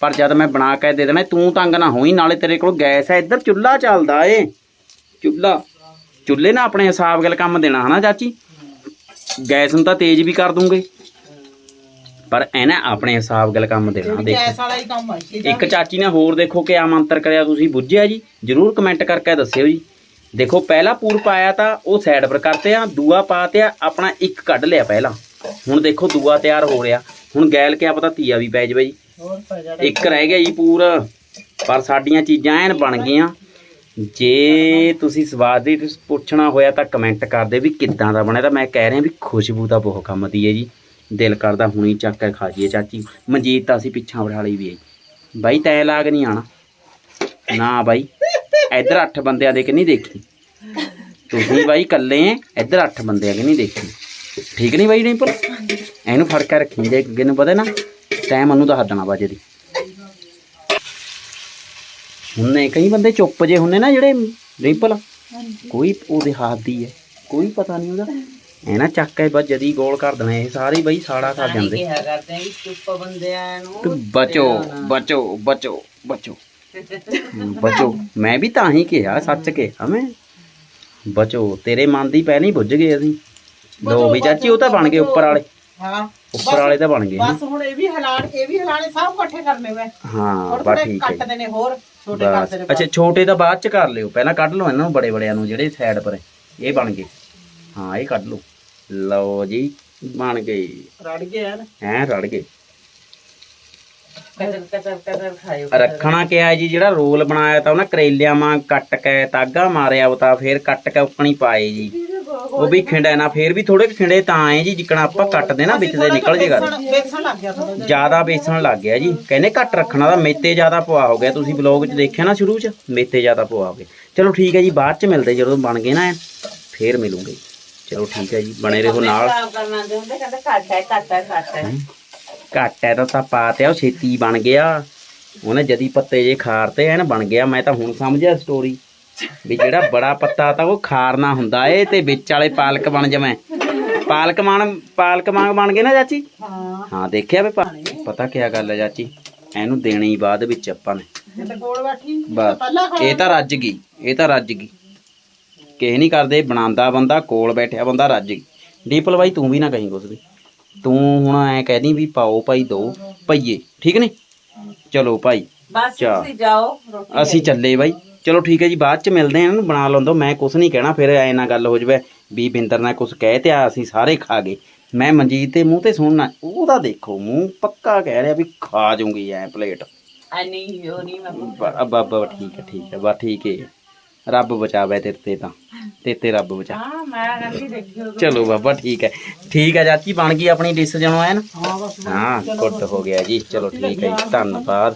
ਪਰ ਜਦ ਮੈਂ ਬਣਾ ਕੇ ਦੇ ਦੇਣਾ ਤੂੰ ਤੰਗ ਨਾ ਹੋਈ ਨਾਲੇ ਤੇਰੇ ਕੋਲ ਗੈਸ ਹੈ ਇੱਧਰ ਚੁੱਲ੍ਹਾ ਚੱਲਦਾ ਏ। ਚੁੱਲ੍ਹਾ। ਚੁੱਲ੍ਹੇ ਨਾਲ ਆਪਣੇ ਹਿਸਾਬ ਗੱਲ ਕੰਮ ਦੇਣਾ ਹਨਾ ਚਾਚੀ? ਗੈਸ ਨੂੰ ਤਾਂ ਤੇਜ਼ ਵੀ ਕਰ ਦੂੰਗੇ। ਪਰ ਐਨਾ ਆਪਣੇ ਹਿਸਾਬ ਗੱਲ ਕੰਮ ਦੇਣਾ ਦੇਖੋ। ਗੈਸ ਵਾਲਾ ਹੀ ਕੰਮ ਹੈ ਇਹਦਾ ਇੱਕ ਚਾਚੀ ਨੇ ਹੋਰ ਦੇਖੋ ਕਿ ਆ ਮੰਤਰ ਕਰਿਆ ਤੁਸੀਂ ਬੁੱਝਿਆ ਜੀ ਜਰੂਰ ਕਮੈਂਟ ਕਰਕੇ ਦੱਸਿਓ ਜੀ। ਦੇਖੋ ਪਹਿਲਾ ਪੂਰ ਪਾਇਆ ਤਾਂ ਉਹ ਸਾਈਡ ਪਰ ਕਰਤੇ ਆ ਦੂਆ ਪਾਤਿਆ ਆਪਣਾ ਇੱਕ ਕੱਢ ਲਿਆ ਪਹਿਲਾਂ। ਹੁਣ ਦੇਖੋ ਦੂਆ ਤਿਆਰ ਹੋ ਰਿਹਾ। ਹੁਣ ਗੈਲ ਕਿਆ ਪਤਾ ਤੀਆ ਵੀ ਪੈ ਜਾਵੇ ਜੀ। ਇੱਕ ਰਹਿ ਗਿਆ ਜੀ ਪੂਰ ਪਰ ਸਾਡੀਆਂ ਚੀਜ਼ਾਂ ਐਨ ਬਣ ਗਈਆਂ। ਜੇ ਤੁਸੀਂ ਸਵਾਦ ਦੀ ਪੁੱਛਣਾ ਹੋਇਆ ਤਾਂ ਕਮੈਂਟ ਕਰਦੇ ਵੀ ਕਿੱਦਾਂ ਦਾ ਬਣਿਆ ਤਾਂ ਮੈਂ ਕਹਿ ਰਿਹਾ ਵੀ ਖੁਸ਼ਬੂ ਤਾਂ ਬਹੁਤ ਕੰਮ ਦੀ ਹੈ ਜੀ। ਦਿਲ ਕਰਦਾ ਹੁਣੀ ਚੱਕ ਕੇ ਖਾ ਜੀਏ ਚਾਚੀ। ਮਨਜੀਤ ਤਾਂ ਅਸੀਂ ਪਿੱਛਾਂ ਬਿਠਾ ਲਈ ਵੀ। ਬਾਈ ਤੈ ਲਾਗ ਨਹੀਂ ਆਣਾ। ਨਾ ਬਾਈ ਇੱਧਰ ਅੱਠ ਬੰਦਿਆਂ ਦੇ ਕਿ ਨਹੀਂ ਦੇਖੀ? ਤੁਸੀਂ ਬਾਈ ਇਕੱਲੇ ਐ ਇੱਧਰ ਅੱਠ ਬੰਦਿਆਂ ਕਿ ਨਹੀਂ ਦੇਖੀ? ਠੀਕ ਨਹੀਂ ਬਾਈ ਡਿੰਪਲ? ਇਹਨੂੰ ਫੜ ਕੇ ਰੱਖੀ ਜੇ ਅੱਗੇ ਨੂੰ ਪਤਾ ਨਾ ਟਾਈਮ ਉਹਨੂੰ ਦੱਸ ਦੇਣਾ ਬਾਜੇ ਦੀ। ਹੁੰਨੇ ਕਈ ਬੰਦੇ ਚੁੱਪ ਜੇ ਹੁੰਨੇ ਨਾ ਜਿਹੜੇ ਡਿੰਪਲ? ਕੋਈ ਉਹਦੇ ਹੱਥ ਦੀ ਹੈ ਕੋਈ ਪਤਾ ਨਹੀਂ ਉਹਦਾ। ਐ ਨਾ ਚੱਕ ਕੇ ਬਸ ਜਦੀ ਗੋਲ ਕਰ ਦੇਣਾ ਇਹ ਸਾਰੇ ਬਾਈ ਸਾੜਾ ਖਾ ਜਾਂਦੇ। ਕਿਹਾ ਕਰਦੇ ਆ ਕਿ ਚੁੱਪ ਬੰਦਿਆਂ ਨੂੰ ਬਚੋ। ਬਚੋ ਬਚੋ ਬਚੋ। ਬਚੋ। ਮੈਂ ਵੀ ਤਾਂ ਹੀ ਕਿਹਾ ਸੱਚ ਕਿਹਾ ਮੈਂ। ਬਚੋ ਤੇਰੇ ਮਨ ਦੀ ਪੈ ਨਹੀਂ ਬੁੱਝ ਗਏ ਅਸੀਂ। ਲੋ ਵੀ ਚਾਚੀ ਉਹ ਤਾਂ ਬਣ ਗਏ ਉੱਪਰ ਵਾਲੇ। ਹਾਂ। ਉੱਪਰ ਵਾਲੇ ਤਾਂ ਬਣ ਗਏ। ਬਸ ਹੁਣ ਇਹ ਵੀ ਹਲਾਣ ਇਹ ਵੀ ਹਲਾਣੇ ਸਭ ਇਕੱਠੇ ਕਰਨੇ ਵੇ। ਹਾਂ ਬਸ ਠੀਕ ਹੈ। ਜੀ। ਕੱਟਦੇ ਨੇ ਹੋਰ ਛੋਟੇ ਕਰਦੇ ਨੇ ਅੱਛਾ ਛੋਟੇ ਤਾਂ ਬਾਅਦ ਚ ਕਰ ਲਿਓ। ਪਹਿਲਾਂ ਕੱਢ ਲਓ ਇਹਨਾਂ ਨੂੰ ਬੜੇ ਬੜਿਆਂ ਨੂੰ ਜਿਹੜੇ ਸਾਈਡ ਪਰ। ਇਹ ਬਣ ਗਏ। ਹਾਂ ਇਹ ਕੱਢ ਲਓ। ਲਓ ਜੀ ਬਣ ਗਏ ਰੜ ਗਏ ਹਨ ਹੈਂ ਰੜ ਗਏ। ਕਦਰ ਕਦਰ ਕਦਰ ਖਾਇਓ ਰੱਖਣਾ ਕਿਹਾ ਜੀ ਜਿਹੜਾ ਰੋਲ ਬਣਾਇਆ ਤਾਂ ਉਹਨਾਂ ਕਰੇਲਿਆਂ ਵਾਂ ਕੱਟ ਕੇ ਤਾਗਾ ਮਾਰਿਆ ਉਹ ਤਾਂ ਫੇਰ ਕੱਟ ਕੇ ਉੱਕਣੀ ਪਾਏ ਜੀ। ਉਹ ਵੀ ਖਿੰਡਾ ਨਾ ਫੇਰ ਵੀ ਥੋੜੇ ਖਿੰਡੇ ਤਾਂ ਆਏ ਜੀ ਜਿੱਕਣਾ ਆਪਾਂ ਕੱਟਦੇ ਨਾ ਵਿੱਚ ਦੇ ਨਿਕਲ ਜੇ ਕਰ ਵੇਖਣ ਲੱਗ ਗਿਆ ਥੋੜਾ ਜਿਹਾ। ਜ਼ਿਆਦਾ ਬੇਸਣ ਲੱਗ ਗਿਆ ਜੀ। ਕਹਿੰਦੇ ਘੱਟ ਰੱਖਣਾ ਦਾ ਮੇਤੇ ਜ਼ਿਆਦਾ ਪਵਾ ਹੋ ਗਿਆ ਤੁਸੀਂ ਵਲੌਗ 'ਚ ਦੇਖਿਆ ਨਾ ਸ਼ੁਰੂ 'ਚ ਮੇਤੇ ਜ਼ਿਆਦਾ ਪਵਾ ਹੋ ਗਏ ਚਲੋ ਠੀਕ ਹੈ ਜੀ ਬਾਅਦ 'ਚ ਮਿਲਦੇ ਜਦੋਂ ਬਣ ਗਏ ਨਾ ਫੇਰ ਮਿਲੂਗੇ। ਚਲੋ ਠੀਕ ਹੈ ਜੀ ਬਣੇ ਰਹੋ ਨਾਲ। ਕਰਨਾ ਕਹਿੰਦੇ ਘੱਟ ਹੈ ਘੱਟ ਹੈ ਘੱਟ ਹੈ। ਘੱਟ ਹੈ ਤਾਂ ਤਾਂ ਪਾਤਿਆ ਉਹ ਛੇਤੀ ਬਣ ਗਿਆ। ਉਹਨੇ ਜਦੀ ਪੱਤੇ ਜੇ ਖਾਰਤੇ ਐਨ ਬਣ ਗਿਆ ਮੈਂ ਤਾਂ ਹੁਣ ਸਮਝਿਆ ਸਟੋਰੀ ਵੀ ਜਿਹੜਾ ਬੜਾ ਪੱਤਾ ਤਾਂ ਉਹ ਖਾਰਨਾ ਹੁੰਦਾ ਏ ਤੇ ਵਿੱਚ ਵਾਲੇ ਪਾਲਕ ਬਣ ਜਵੇਂ। ਪਾਲਕ ਮਾਨ ਪਾਲਕ ਵਾਂਗ ਬਣ ਗਏ ਨਾ ਚਾਚੀ? ਹਾਂ। ਹਾਂ ਦੇਖਿਆ ਵੇ ਪਤਾ ਕੀ ਗੱਲ ਹੈ ਚਾਚੀ? ਇਹਨੂੰ ਦੇਣੀ ਬਾਅਦ ਵਿੱਚ ਆਪਾਂ ਨੇ। ਇਹ ਤਾਂ ਕੋਲ ਬੈਠੀ। ਇਹ ਤਾਂ ਬਸ ਇਹ ਤਾਂ ਰੱਜ ਗਈ ਇਹ ਤਾਂ ਰੱਜ ਗਈ। ਕਿਸੇ ਨਹੀਂ ਕਰਦੇ ਬਣਾਉਂਦਾ ਬੰਦਾ ਕੋਲ ਬੈਠਿਆ ਬੰਦਾ ਰੱਜ ਡੀਪਲ ਬਾਈ ਤੂੰ ਵੀ ਨਾ ਕਹੀਂ ਕੁਛ ਵੀ। ਤੂੰ ਹੁਣ ਐ ਕਹਿਦੀ ਵੀ ਪਾਓ ਭਾਈ ਦੋ ਪਈਏ ਠੀਕ ਨੇ ਚਲੋ ਭਾਈ ਬਸ। ਤੁਸੀਂ ਜਾਓ ਅਸੀਂ ਚੱਲੇ ਬਾਈ। ਚਲੋ ਠੀਕ ਹੈ ਜੀ ਬਾਅਦ ਚ ਮਿਲਦੇ ਆਂ ਇਹਨੂੰ ਬਣਾ ਲੰਦੋ। ਮੈਂ ਕੁਛ ਨਹੀਂ ਕਹਿਣਾ ਫਿਰ ਐ ਨਾ ਗੱਲ ਹੋ ਜਵੇ ਵੀ ਬਿੰਦਰ ਨੇ ਕੁਛ ਕਹਿ ਤੇ ਆ ਅਸੀਂ ਸਾਰੇ ਖਾ ਗਏ। ਮੈਂ ਮਨਜੀਤ ਦੇ ਮੂੰਹ ਤੇ ਸੁਣਨਾ ਉਹਦਾ ਦੇਖੋ ਮੂੰਹ ਪੱਕਾ ਕਹਿ ਰਿਹਾ ਵੀ ਖਾ ਜੂੰਗੀ ਐ ਪਲੇਟ। ਐਨੀ ਉਹ ਨਹੀਂ ਮੈਂ ਬਾਬਾ ਠੀਕ ਹੈ ਠੀਕ ਹੈ ਬਾ ਠੀਕ ਹੈ। ਰੱਬ ਬਚਾਵੇ ਤੇਰੇ ਤੇ ਤਾਂ ਤੇ ਤੇ ਰੱਬ ਬਚਾ। ਹਾਂ ਮੈਂ ਕਹਿੰਦੀ ਦੇਖਿਓ ਚਲੋ ਬਾਬਾ ਠੀਕ ਹੈ। ਠੀਕ ਹੈ ਚਾਚੀ ਬਣ ਗਈ ਆਪਣੀ ਡਿਸ਼ ਜਣੋ ਐਨ ਹਾਂ ਬਸ ਹਾਂ ਗੁੱਡ ਹੋ ਗਿਆ ਜੀ। ਚਲੋ ਠੀਕ ਹੈ ਜੀ ਧੰਨਵਾਦ।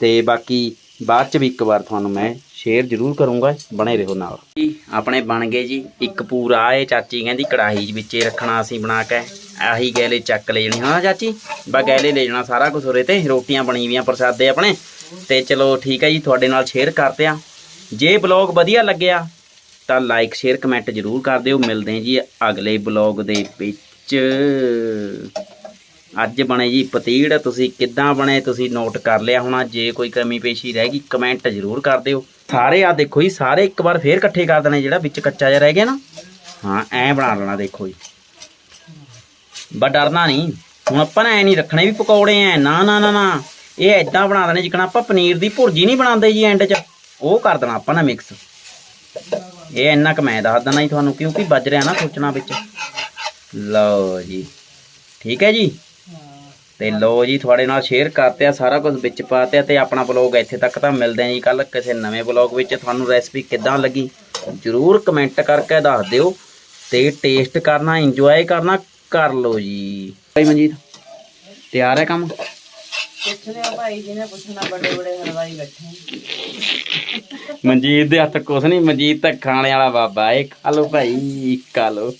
ਤੇ ਬਾਕੀ ਬਾਅਦ ਚ ਵੀ ਇੱਕ ਵਾਰ ਤੁਹਾਨੂੰ ਮੈਂ ਸ਼ੇਅਰ ਜ਼ਰੂਰ ਕਰੂੰਗਾ ਬਣੇ ਰਹੋ ਨਾਲ। ਜੀ ਆਪਣੇ ਬਣ ਗਏ ਜੀ। ਇੱਕ ਪੂਰਾ ਇਹ ਚਾਚੀ ਕਹਿੰਦੀ ਕੜਾਹੀ ਵਿੱਚੇ ਰੱਖਣਾ ਅਸੀਂ ਬਣਾ ਕੇ। ਆਹੀ ਗੈਲੇ ਚੱਕ ਲੈ ਜਣੀ। ਹਾਂ ਚਾਚੀ ਬਾ ਗੈਲੇ ਲੈ ਜਾਣਾ ਸਾਰਾ ਕੁਝ ਉਰੇ ਤੇ। ਰੋਟੀਆਂ ਬਣੀ ਵੀਆਂ ਪ੍ਰਸਾਦੇ ਆਪਣੇ। ਤੇ ਚਲੋ ਠੀਕ ਹੈ ਜੀ ਤੁਹਾਡੇ ਨਾਲ ਸ਼ੇਅਰ ਕਰਦੇ ਆ ਜੇ ਬਲੌਗ ਵਧੀਆ ਲੱਗਿਆ ਤਾਂ ਲਾਈਕ, ਸ਼ੇਅਰ, ਕਮੈਂਟ ਜ਼ਰੂਰ ਕਰ ਦਿਓ। ਮਿਲਦੇ ਹਾਂ ਜੀ ਅਗਲੇ ਬਲੌਗ ਦੇ ਵਿੱਚ। ਅੱਜ ਬਣੇ ਜੀ ਪਤੀੜ। ਤੁਸੀਂ ਕਿੱਦਾਂ ਬਣੇ? ਤੁਸੀਂ ਨੋਟ ਕਰ ਲਿਆ ਹੋਣਾ। ਜੇ ਕੋਈ ਕਮੀ ਪੇਸ਼ੀ ਰਹਿ ਗਈ, ਕਮੈਂਟ ਜ਼ਰੂਰ ਕਰ ਦਿਓ। ਸਾਰੇ ਆ ਦੇਖੋ ਜੀ, ਸਾਰੇ ਇੱਕ ਵਾਰ ਫੇਰ ਇਕੱਠੇ ਕਰ ਦੇਣੇ, ਜਿਹੜਾ ਵਿੱਚ ਕੱਚਾ ਜਿਹਾ ਰਹਿ ਗਿਆ ਨਾ। ਹਾਂ, ਐ ਬਣਾ ਲੈਣਾ ਦੇਖੋ ਜੀ। ਬਸ ਡਰਨਾ ਨਹੀਂ। ਹੁਣ ਆਪਾਂ ਨੇ ਐ ਨਹੀਂ ਰੱਖਣੇ ਵੀ ਪਕੌੜੇ ਐ। ਨਾ ਨਾ ਨਾ ਨਾ। ਇਹ ਐਦਾਂ ਬਣਾ ਦੇਣੇ ਜਿਕਣਾ ਆਪਾਂ ਪਨੀਰ ਦੀ ਭੁਰਜੀ ਨਹੀਂ ਬਣਾਉਂਦੇ ਜੀ ਐਂਡ 'ਚ। ਉਹ ਕਰ ਦੇਣਾ ਆਪਾਂ ਨੇ ਮਿਕਸ ਇਹ ਇੰਨਾ ਕੁ ਮੈਂ ਦੱਸ ਦਿੰਦਾ ਜੀ ਤੁਹਾਨੂੰ, ਕਿਉਂਕਿ ਵੱਜ ਰਿਹਾ ਨਾ ਸੋਚਣਾ ਵਿੱਚ। ਲਓ ਜੀ, ਠੀਕ ਹੈ ਜੀ? ਤੇ ਲਓ ਜੀ, ਤੁਹਾਡੇ ਨਾਲ ਸ਼ੇਅਰ ਕਰਤੇ ਆ ਸਾਰਾ ਕੁਝ ਵਿੱਚ ਪਾਤੇ ਤੇ ਆਪਣਾ ਬਲੌਗ ਇੱਥੇ ਤੱਕ ਤਾਂ ਮਿਲਦੇ ਆ ਜੀ ਕੱਲ ਕਿਸੇ ਨਵੇਂ ਬਲੌਗ ਵਿੱਚ। ਤੁਹਾਨੂੰ ਰੈਸਪੀ ਕਿੱਦਾਂ ਲੱਗੀ ਜਰੂਰ ਕਮੈਂਟ ਕਰਕੇ ਦੱਸ ਦਿਓ ਤੇ ਟੇਸਟ ਕਰਨਾ ਇੰਜੋਏ ਕਰਨਾ, ਕਰ ਲਓ ਜੀ। ਭਾਈ ਮਨਜੀਤ, ਤਿਆਰ ਹੈ ਕੰਮ? ਪੁੱਛ ਲਿਓ ਭਾਈ ਜਿਹਨੇ ਪੁੱਛਣਾ ਬੜੇ ਬੜੇ ਹਲਵਾਈ ਬੈਠੇ ਮਨਜੀਤ ਦੇ ਹੱਥ ਕੁਛ ਨਹੀਂ ਮਨਜੀਤ ਤਾਂ ਖਾਣੇ ਵਾਲਾ ਬਾਬਾ ਏ ਖਾ ਲਓ ਭਾਈ ਖਾ ਲਓ